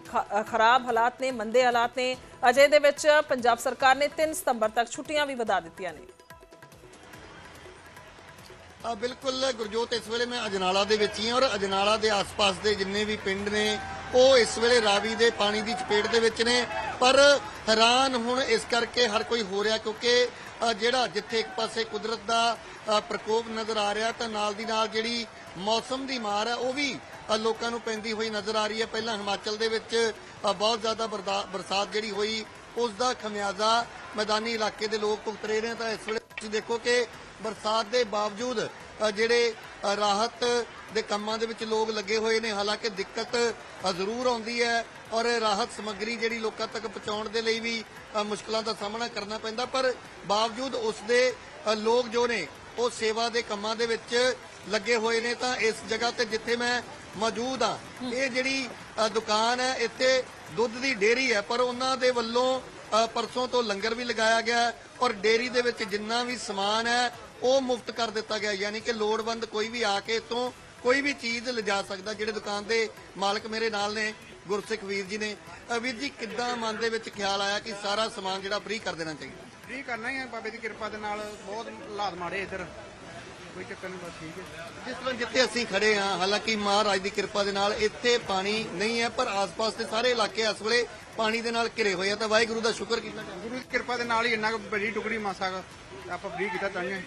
ਖਰਾਬ ਹਾਲਾਤ ਨੇ, ਮੰਦੇ ਹਾਲਾਤ ਨੇ। ਅਜੇ ਦੇ ਵਿੱਚ ਪੰਜਾਬ ਸਰਕਾਰ ਨੇ 3 ਸਤੰਬਰ ਤੱਕ ਛੁੱਟੀਆਂ ਵੀ ਵਧਾ ਦਿੱਤੀਆਂ ਨੇ। ਆ ਬਿਲਕੁਲ ਗੁਰਜੋਤ, ਇਸ ਵੇਲੇ ਮੈਂ ਅਜਨਾਲਾ ਦੇ ਵਿੱਚ ਹੀ ਹਾਂ ਔਰ ਅਜਨਾਲਾ ਦੇ ਆਸ-ਪਾਸ ਦੇ ਜਿੰਨੇ ਵੀ ਪਿੰਡ ਨੇ, ਉਹ ਇਸ ਵੇਲੇ ਰਾਵੀ ਦੇ ਪਾਣੀ ਦੀ ਚਪੇਟ ਦੇ ਵਿੱਚ ਨੇ। ਪਰ ਹੈਰਾਨ ਹੁਣ ਇਸ ਕਰਕੇ ਹਰ ਕੋਈ ਹੋ ਰਿਹਾ ਕਿਉਂਕਿ ਜਿਹੜਾ ਜਿੱਥੇ ਇੱਕ ਪਾਸੇ ਕੁਦਰਤ ਦਾ ਪ੍ਰਕੋਪ ਨਜ਼ਰ ਆ ਰਿਹਾ, ਤਾਂ ਨਾਲ ਦੀ ਨਾਲ ਜਿਹੜੀ ਮੌਸਮ ਦੀ ਮਾਰ ਹੈ ਉਹ ਵੀ ਲੋਕਾਂ ਨੂੰ ਪੈਂਦੀ ਹੋਈ ਨਜ਼ਰ ਆ ਰਹੀ ਹੈ। ਪਹਿਲਾਂ ਹਿਮਾਚਲ ਦੇ ਵਿੱਚ ਬਹੁਤ ਜ਼ਿਆਦਾ ਬਰਦਾ- ਬਰਸਾਤ ਜਿਹੜੀ ਹੋਈ ਉਸ ਦਾ ਖਮਿਆਜ਼ਾ ਮੈਦਾਨੀ ਇਲਾਕੇ ਦੇ ਲੋਕ ਭੁਗਤ ਰਹੇ ਨੇ। ਤਾਂ ਇਸ ਵੇਲੇ ਤੁਸੀਂ ਦੇਖੋ ਕਿ ਬਰਸਾਤ ਦੇ ਬਾਵਜੂਦ ਜਿਹੜੇ ਰਾਹਤ ਦੇ ਕੰਮਾਂ ਦੇ ਵਿੱਚ ਲੋਕ ਲੱਗੇ ਹੋਏ ਨੇ। ਹਾਲਾਂਕਿ ਦਿੱਕਤ ਜ਼ਰੂਰ ਆਉਂਦੀ ਹੈ ਔਰ ਰਾਹਤ ਸਮੱਗਰੀ ਜਿਹੜੀ ਲੋਕਾਂ ਤੱਕ ਪਹੁੰਚਾਉਣ ਦੇ ਲਈ ਵੀ ਅ, ਮੁਸ਼ਕਲਾਂ ਦਾ ਸਾਹਮਣਾ ਕਰਨਾ ਪੈਂਦਾ। ਪਰ ਬਾਵਜੂਦ ਉਸ ਦੇ ਲੋਕ ਜੋ ਨੇ ਉਹ ਸੇਵਾ ਦੇ ਕੰਮਾਂ ਦੇ ਵਿੱਚ ਲੱਗੇ ਹੋਏ ਨੇ ਤਾਂ ਇਸ ਜਗ੍ਹਾ ਤੇ ਜਿੱਥੇ ਮੈਂ ਮੌਜੂਦ ਆ ਇਹ ਜਿਹੜੀ ਦੁਕਾਨ ਹੈ ਇੱਥੇ ਦੁੱਧ ਦੀ ਡੇਅਰੀ ਹੈ ਪਰ ਉਹਨਾਂ ਦੇ ਵੱਲੋਂ ਪਰਸੋਂ ਤੋਂ ਲੰਗਰ ਵੀ ਲਗਾਇਆ ਗਿਆ ਔਰ ਡੇਅਰੀ ਦੇ ਵਿੱਚ ਜਿੰਨਾ ਵੀ ਸਮਾਨ ਹੈ ਉਹ ਮੁਫਤ ਕਰ ਦਿੱਤਾ ਗਿਆ ਯਾਨੀ ਕਿ ਲੋੜਵੰਦ ਕੋਈ ਵੀ ਆ ਕੇ ਇਤੋਂ ਕੋਈ ਵੀ ਚੀਜ਼ ਲਿਜਾ ਸਕਦਾ ਜਿਹੜੇ ਦੁਕਾਨ ਦੇ ਮਾਲਕ ਮੇਰੇ ਨਾਲ ਨੇ। ਗੁਰਸਿੱਖ ਵੀਰ ਜੀ ਨੇ। ਅ, ਵੀਰ ਜੀ ਕਿੱਦਾਂ ਮਨ ਦੇ ਵਿੱਚ ਖਿਆਲ ਆਇਆ ਕਿ ਸਾਰਾ ਸਮਾਨ ਜਿਹੜਾ ਫ੍ਰੀ ਕਰ ਦੇਣਾ ਚਾਹੀਦਾ? ਫ੍ਰੀ ਕਰਨਾ ਹੀ ਹੈ ਬਾਬੇ ਦੀ ਕਿਰਪਾ ਦੇ ਨਾਲ ਬਹੁਤ ਹਾਲਾਤ ਮਾੜੇ ਇੱਧਰ। ਕੋਈ ਚੱਕਰ ਨਹੀਂ ਬਸ ਠੀਕ ਹੈ। ਜਿਸ ਤਰ੍ਹਾਂ ਜਿੱਥੇ ਅਸੀਂ ਖੜੇ ਹਾਂ ਹਾਲਾਂਕਿ ਮਹਾਰਾਜ ਦੀ ਕਿਰਪਾ ਦੇ ਨਾਲ ਇੱਥੇ ਪਾਣੀ ਨਹੀਂ ਹੈ ਪਰ ਆਸ-ਪਾਸ ਦੇ ਸਾਰੇ ਇਲਾਕੇ ਇਸ ਵੇਲੇ ਪਾਣੀ ਦੇ ਨਾਲ ਘਿਰੇ ਹੋਏ ਆ ਤਾਂ ਵਾਹਿਗੁਰੂ ਦਾ ਸ਼ੁਕਰ ਕੀਤਾ ਜਾਂਦਾ। ਗੁਰੂ ਦੀ ਕਿਰਪਾ ਦੇ ਨਾਲ ਹੀ ਇੰਨਾ ਕੁ ਬੜੀ ਟੁਕੜੀ ਮਾਸਾ ਕੁ ਆਪਾਂ ਫ੍ਰੀ ਕੀਤਾ ਚਾਹੀਏ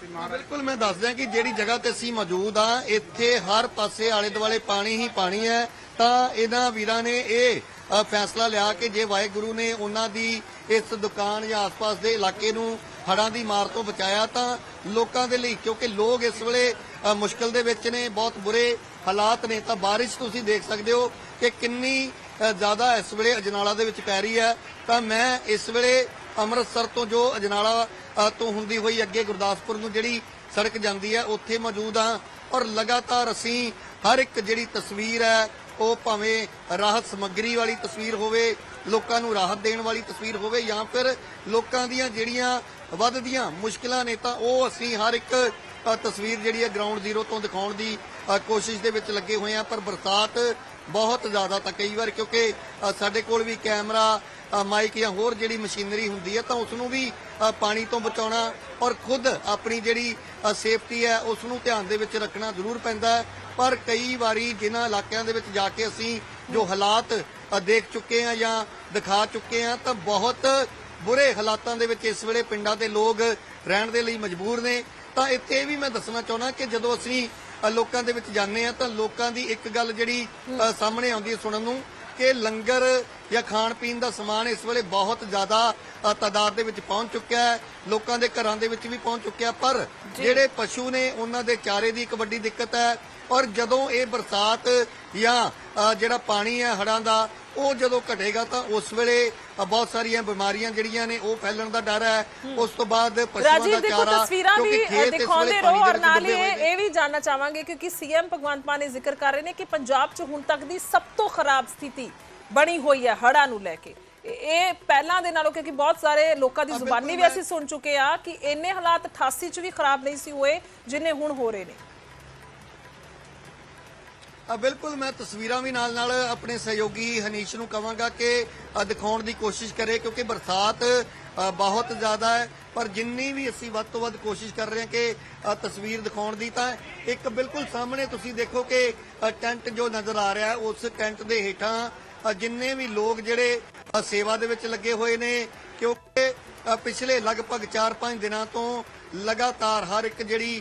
ਤੇ ਮਹਾਰਾਜ ਬਿਲਕੁਲ ਮੈਂ ਦੱਸ ਦਿਆਂ ਕਿ ਜਿਹੜੀ ਜਗ੍ਹਾ ਤੇ ਅਸੀਂ ਮੌਜੂਦ ਆ ਇੱਥੇ ਹਰ ਪਾਸੇ ਆਲੇ ਦੁਆਲੇ ਪਾਣੀ ਹੀ ਪਾਣੀ ਹੈ। ਤਾਂ ਇਹਨਾਂ ਵੀਰਾਂ ਨੇ ਇਹ ਅ, ਫੈਸਲਾ ਲਿਆ ਕਿ ਜੇ ਵਾਹਿਗੁਰੂ ਨੇ ਉਹਨਾਂ ਦੀ ਇਸ ਦੁਕਾਨ ਜਾਂ ਆਸ-ਪਾਸ ਦੇ ਇਲਾਕੇ ਨੂੰ ਹੜ੍ਹਾਂ ਦੀ ਮਾਰ ਤੋਂ ਬਚਾਇਆ ਤਾਂ ਲੋਕਾਂ ਦੇ ਲਈ ਕਿਉਂਕਿ ਲੋਕ ਇਸ ਵੇਲੇ ਅ, ਮੁਸ਼ਕਲ ਦੇ ਵਿੱਚ ਨੇ ਬਹੁਤ ਬੁਰੇ ਹਾਲਾਤ ਨੇ। ਤਾਂ ਬਾਰਿਸ਼ ਤੁਸੀਂ ਦੇਖ ਸਕਦੇ ਹੋ ਕਿ ਕਿੰਨੀ ਜ਼ਿਆਦਾ ਇਸ ਵੇਲੇ ਅਜਨਾਲਾ ਦੇ ਵਿੱਚ ਪੈ ਰਹੀ ਹੈ, ਤਾਂ ਮੈਂ ਇਸ ਵੇਲੇ ਅੰਮ੍ਰਿਤਸਰ ਤੋਂ ਜੋ ਅਜਨਾਲਾ ਤੋਂ ਹੁੰਦੀ ਹੋਈ ਅੱਗੇ ਗੁਰਦਾਸਪੁਰ ਨੂੰ ਜਿਹੜੀ ਸੜਕ ਜਾਂਦੀ ਹੈ, ਉੱਥੇ ਮੌਜੂਦ ਹਾਂ ਔਰ ਲਗਾਤਾਰ ਅਸੀਂ ਹਰ ਇੱਕ ਜਿਹੜੀ ਤਸਵੀਰ ਹੈ, ਉਹ ਭਾਵੇਂ ਰਾਹਤ ਸਮੱਗਰੀ ਵਾਲੀ ਤਸਵੀਰ ਹੋਵੇ, ਲੋਕਾਂ ਨੂੰ ਰਾਹਤ ਦੇਣ ਵਾਲੀ ਤਸਵੀਰ ਹੋਵੇ ਜਾਂ ਫਿਰ ਲੋਕਾਂ ਦੀਆਂ ਜਿਹੜੀਆਂ ਵੱਧਦੀਆਂ ਮੁਸ਼ਕਲਾਂ ਨੇ, ਤਾਂ ਉਹ ਅਸੀਂ ਹਰ ਇੱਕ ਤਸਵੀਰ ਜਿਹੜੀ ਹੈ ਗਰਾਊਂਡ ਜ਼ੀਰੋ ਤੋਂ ਦਿਖਾਉਣ ਦੀ ਕੋਸ਼ਿਸ਼ ਦੇ ਵਿੱਚ ਲੱਗੇ ਹੋਏ ਆ, ਪਰ ਬਰਸਾਤ ਬਹੁਤ ਜ਼ਿਆਦਾ ਤਾਂ ਕਈ ਵਾਰ ਕਿਉਂਕਿ ਸਾਡੇ ਕੋਲ ਵੀ ਕੈਮਰਾ ਮਾਈਕ ਜਾਂ ਹੋਰ ਜਿਹੜੀ ਮਸ਼ੀਨਰੀ ਹੁੰਦੀ ਹੈ ਤਾਂ ਉਸ ਨੂੰ ਵੀ ਪਾਣੀ ਤੋਂ ਬਚਾਉਣਾ ਔਰ ਖੁਦ ਆਪਣੀ ਜਿਹੜੀ ਸੇਫਟੀ ਹੈ ਉਸ ਨੂੰ ਧਿਆਨ ਦੇ ਵਿੱਚ ਰੱਖਣਾ ਜ਼ਰੂਰ ਪੈਂਦਾ ਪਰ ਕਈ ਵਾਰੀ ਜਿਨ੍ਹਾਂ ਇਲਾਕਿਆਂ ਦੇ ਵਿੱਚ ਜਾ ਕੇ ਅਸੀਂ ਜੋ ਹਾਲਾਤ ਦੇਖ ਚੁੱਕੇ ਹਾਂ ਜਾਂ ਦਿਖਾ ਚੁੱਕੇ ਹਾਂ ਤਾਂ ਬਹੁਤ ਬੁਰੇ ਹਾਲਾਤਾਂ ਦੇ ਵਿੱਚ ਇਸ ਵੇਲੇ ਪਿੰਡਾਂ ਦੇ ਲੋਕ ਰਹਿਣ ਦੇ ਲਈ ਮਜਬੂਰ ਨੇ। ਤਾਂ ਇੱਥੇ ਇਹ ਵੀ ਮੈਂ ਦੱਸਣਾ ਚਾਹੁੰਦਾ ਕਿ ਜਦੋਂ ਅਸੀਂ ਲੋਕਾਂ ਦੇ ਵਿੱਚ ਜਾਂਦੇ ਹਾਂ ਤਾਂ ਲੋਕਾਂ ਦੀ ਇੱਕ ਗੱਲ ਜਿਹੜੀ ਸਾਹਮਣੇ ਆਉਂਦੀ ਹੈ ਸੁਣਨ ਨੂੰ ਕਿ ਲੰਗਰ ਜਾਂ ਖਾਣ ਪੀਣ ਦਾ ਸਮਾਨ ਇਸ ਵੇਲੇ ਬਹੁਤ ਜ਼ਿਆਦਾ ਤਾਦਾਦ ਦੇ ਵਿੱਚ ਪਹੁੰਚ ਚੁੱਕਿਆ ਹੈ। ਲੋਕਾਂ ਦੇ ਘਰਾਂ ਦੇ ਵਿੱਚ ਵੀ ਪਹੁੰਚ ਚੁੱਕਿਆ ਪਰ ਜਿਹੜੇ ਪਸ਼ੂ ਨੇ ਉਹਨਾਂ ਦੇ ਚਾਰੇ ਦੀ ਇੱਕ ਵੱਡੀ ਦਿੱਕਤ ਹੈ। ਔਰ ਜਦੋਂ ਇਹ ਬਰਸਾਤ ਜਾਂ ਜਿਹੜਾ ਪਾਣੀ ਹੈ ਹੜਾਂ ਦਾ ਉਹ ਜਦੋਂ ਘਟੇਗਾ ਤਾਂ ਉਸ ਵੇਲੇ ਬਹੁਤ ਸਾਰੀਆਂ ਬਿਮਾਰੀਆਂ ਜਿਹੜੀਆਂ ਨੇ ਉਹ ਫੈਲਣ ਦਾ ਡਰ ਹੈ। ਉਸ ਤੋਂ ਬਾਅਦ ਪਸ਼ੂਆਂ ਦਾ ਚਾਰਾ ਤਸਵੀਰਾਂ ਵੀ ਦਿਖਾਉਂਦੇ ਰਹੋ ਔਰ ਨਾਲ ਇਹ ਵੀ ਜਾਨਣਾ ਚਾਹਾਂਗੇ ਕਿਉਂਕਿ ਸੀਐਮ ਭਗਵੰਤ ਮਾਨ ਨੇ ਜ਼ਿਕਰ ਕਰ ਰਹੇ ਨੇ ਕਿ ਪੰਜਾਬ 'ਚ ਹੁਣ ਤੱਕ ਦੀ ਸਭ ਤੋਂ ਖਰਾਬ ਸਥਿਤੀ ਬਣੀ ਹੋਈ ਹੈ ਹੜ੍ਹਾਂ ਨੂੰ ਲੈ ਕੇ। ਇਹ- ਪਹਿਲਾਂ ਦੇ ਨਾਲੋਂ ਕਿਉਂਕਿ ਬਹੁਤ ਸਾਰੇ ਲੋਕਾਂ ਦੀ ਜ਼ੁਬਾਨੀ ਵੀ ਅਸੀਂ ਸੁਣ ਚੁੱਕੇ ਆ ਕਿ ਇੰਨੇ ਹਾਲਾਤ 88 'ਚ ਵੀ ਖਰਾਬ ਨਹੀਂ ਸੀ ਹੋਏ ਜਿੰਨੇ ਹੁਣ ਹੋ ਰਹੇ ਨੇ। ਬਿਲਕੁਲ, ਮੈਂ ਤਸਵੀਰਾਂ ਵੀ ਨਾਲ ਨਾਲ ਆਪਣੇ ਸਹਿਯੋਗੀ ਹਨੀਸ਼ ਨੂੰ ਕਵਾਂਗਾ ਕਿ ਦਿਖਾਉਣ ਦੀ ਕੋਸ਼ਿਸ਼ ਕਰੇ, ਕਿਉਂਕਿ ਬਰਸਾਤ ਬਹੁਤ ਜ਼ਿਆਦਾ ਹੈ। ਪਰ ਜਿੰਨੀ ਵੀ ਅਸੀਂ ਵੱਧ ਤੋਂ ਵੱਧ ਕੋਸ਼ਿਸ਼ ਕਰ ਰਹੇ ਹਾਂ ਕਿ ਤਸਵੀਰ ਦਿਖਾਉਣ ਦੀ, ਤਾਂ ਇੱਕ ਬਿਲਕੁਲ ਸਾਹਮਣੇ ਤੁਸੀਂ ਦੇਖੋ ਕਿ ਟੈਂਟ ਜੋ ਨਜ਼ਰ ਆ ਰਿਹਾ, ਉਸ ਟੈਂਟ ਦੇ ਹੇਠਾਂ ਜਿੰਨੇ ਵੀ ਲੋਕ ਜਿਹੜੇ ਸੇਵਾ ਦੇ ਵਿੱਚ ਲੱਗੇ ਹੋਏ ਨੇ, ਕਿਉਂਕਿ ਪਿਛਲੇ ਲਗਭਗ 4-5 ਦਿਨਾਂ ਤੋਂ ਲਗਾਤਾਰ ਹਰ ਇੱਕ ਜਿਹੜੀ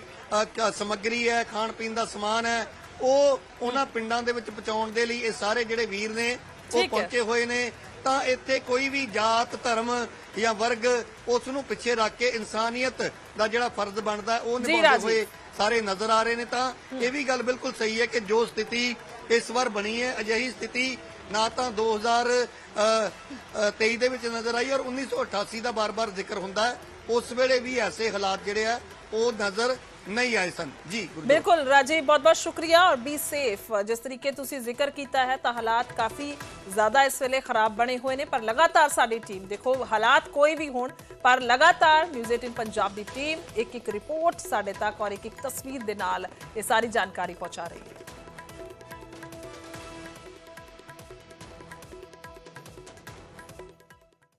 ਸਮੱਗਰੀ ਹੈ ਖਾਣ ਪੀਣ ਦਾ ਸਮਾਨ ਹੈ ਉਹ ਉਹਨਾਂ ਪਿੰਡਾਂ ਦੇ ਵਿੱਚ ਪਹੁੰਚਾਉਣ ਦੇ ਲਈ ਇਹ ਸਾਰੇ ਜਿਹੜੇ ਵੀਰ ਨੇ ਉਹ। ਪਹੁੰਚੇ ਹੋਏ ਨੇ ਤਾਂ ਇੱਥੇ ਕੋਈ ਵੀ ਜਾਤ ਧਰਮ ਜਾਂ ਵਰਗ ਉਸ ਨੂੰ ਪਿੱਛੇ ਰੱਖ ਕੇ ਇਨਸਾਨੀਅਤ ਦਾ ਜਿਹੜਾ ਫਰਜ਼ ਬਣਦਾ ਉਹ ਨਿਭਾਉਂਦੇ। ਹੋਏ ਸਾਰੇ ਨਜ਼ਰ ਆ ਰਹੇ ਨੇ ਤਾਂ ਇਹ ਵੀ ਗੱਲ ਬਿਲਕੁਲ ਸਹੀ ਹੈ ਕਿ ਜੋ ਸਥਿਤੀ ਇਸ ਵਾਰ ਬਣੀ ਹੈ ਅਜਿਹੀ ਸਥਿਤੀ ਨਾ ਤਾਂ 2023 ਦੇ ਵਿੱਚ ਨਜ਼ਰ ਆਈ ਔਰ 1988 ਦਾ ਬਾਰ-ਬਾਰ ਜ਼ਿਕਰ ਹੁੰਦਾ ਉਸ ਵੇਲੇ ਵੀ ਐਸੇ ਹਾਲਾਤ ਜਿਹੜੇ ਆ ਉਹ ਨਜ਼ਰ ਨਹੀਂ ਆਏ ਸਨ ਜੀ ਬਿਲਕੁਲ ਰਾਜੀਵ ਬਹੁਤ ਬਹੁਤ ਸ਼ੁਕਰੀਆ ਔਰ ਬੀ ਸੇਫ ਜਿਸ ਤਰੀਕੇ ਤੁਸੀਂ ਜ਼ਿਕਰ ਕੀਤਾ ਹੈ ਤਾਂ ਹਾਲਾਤ ਕਾਫੀ ਜ਼ਿਆਦਾ ਇਸ ਵੇਲੇ ਖਰਾਬ ਬਣੇ ਹੋਏ ਨੇ ਪਰ ਲਗਾਤਾਰ ਸਾਡੀ ਟੀਮ ਦੇਖੋ ਹਾਲਾਤ ਕੋਈ ਵੀ ਹੋਣ ਪਰ ਲਗਾਤਾਰ ਨਿਊਜ਼ 18 ਪੰਜਾਬ ਦੀ ਟੀਮ ਇੱਕ ਇੱਕ ਰਿਪੋਰਟ ਸਾਡੇ ਤੱਕ ਔਰ ਇੱਕ ਇੱਕ ਤਸਵੀਰ ਦੇ ਨਾਲ ਇਹ ਸਾਰੀ ਜਾਣਕਾਰੀ ਪਹੁੰਚਾ ਰਹੀ ਹੈ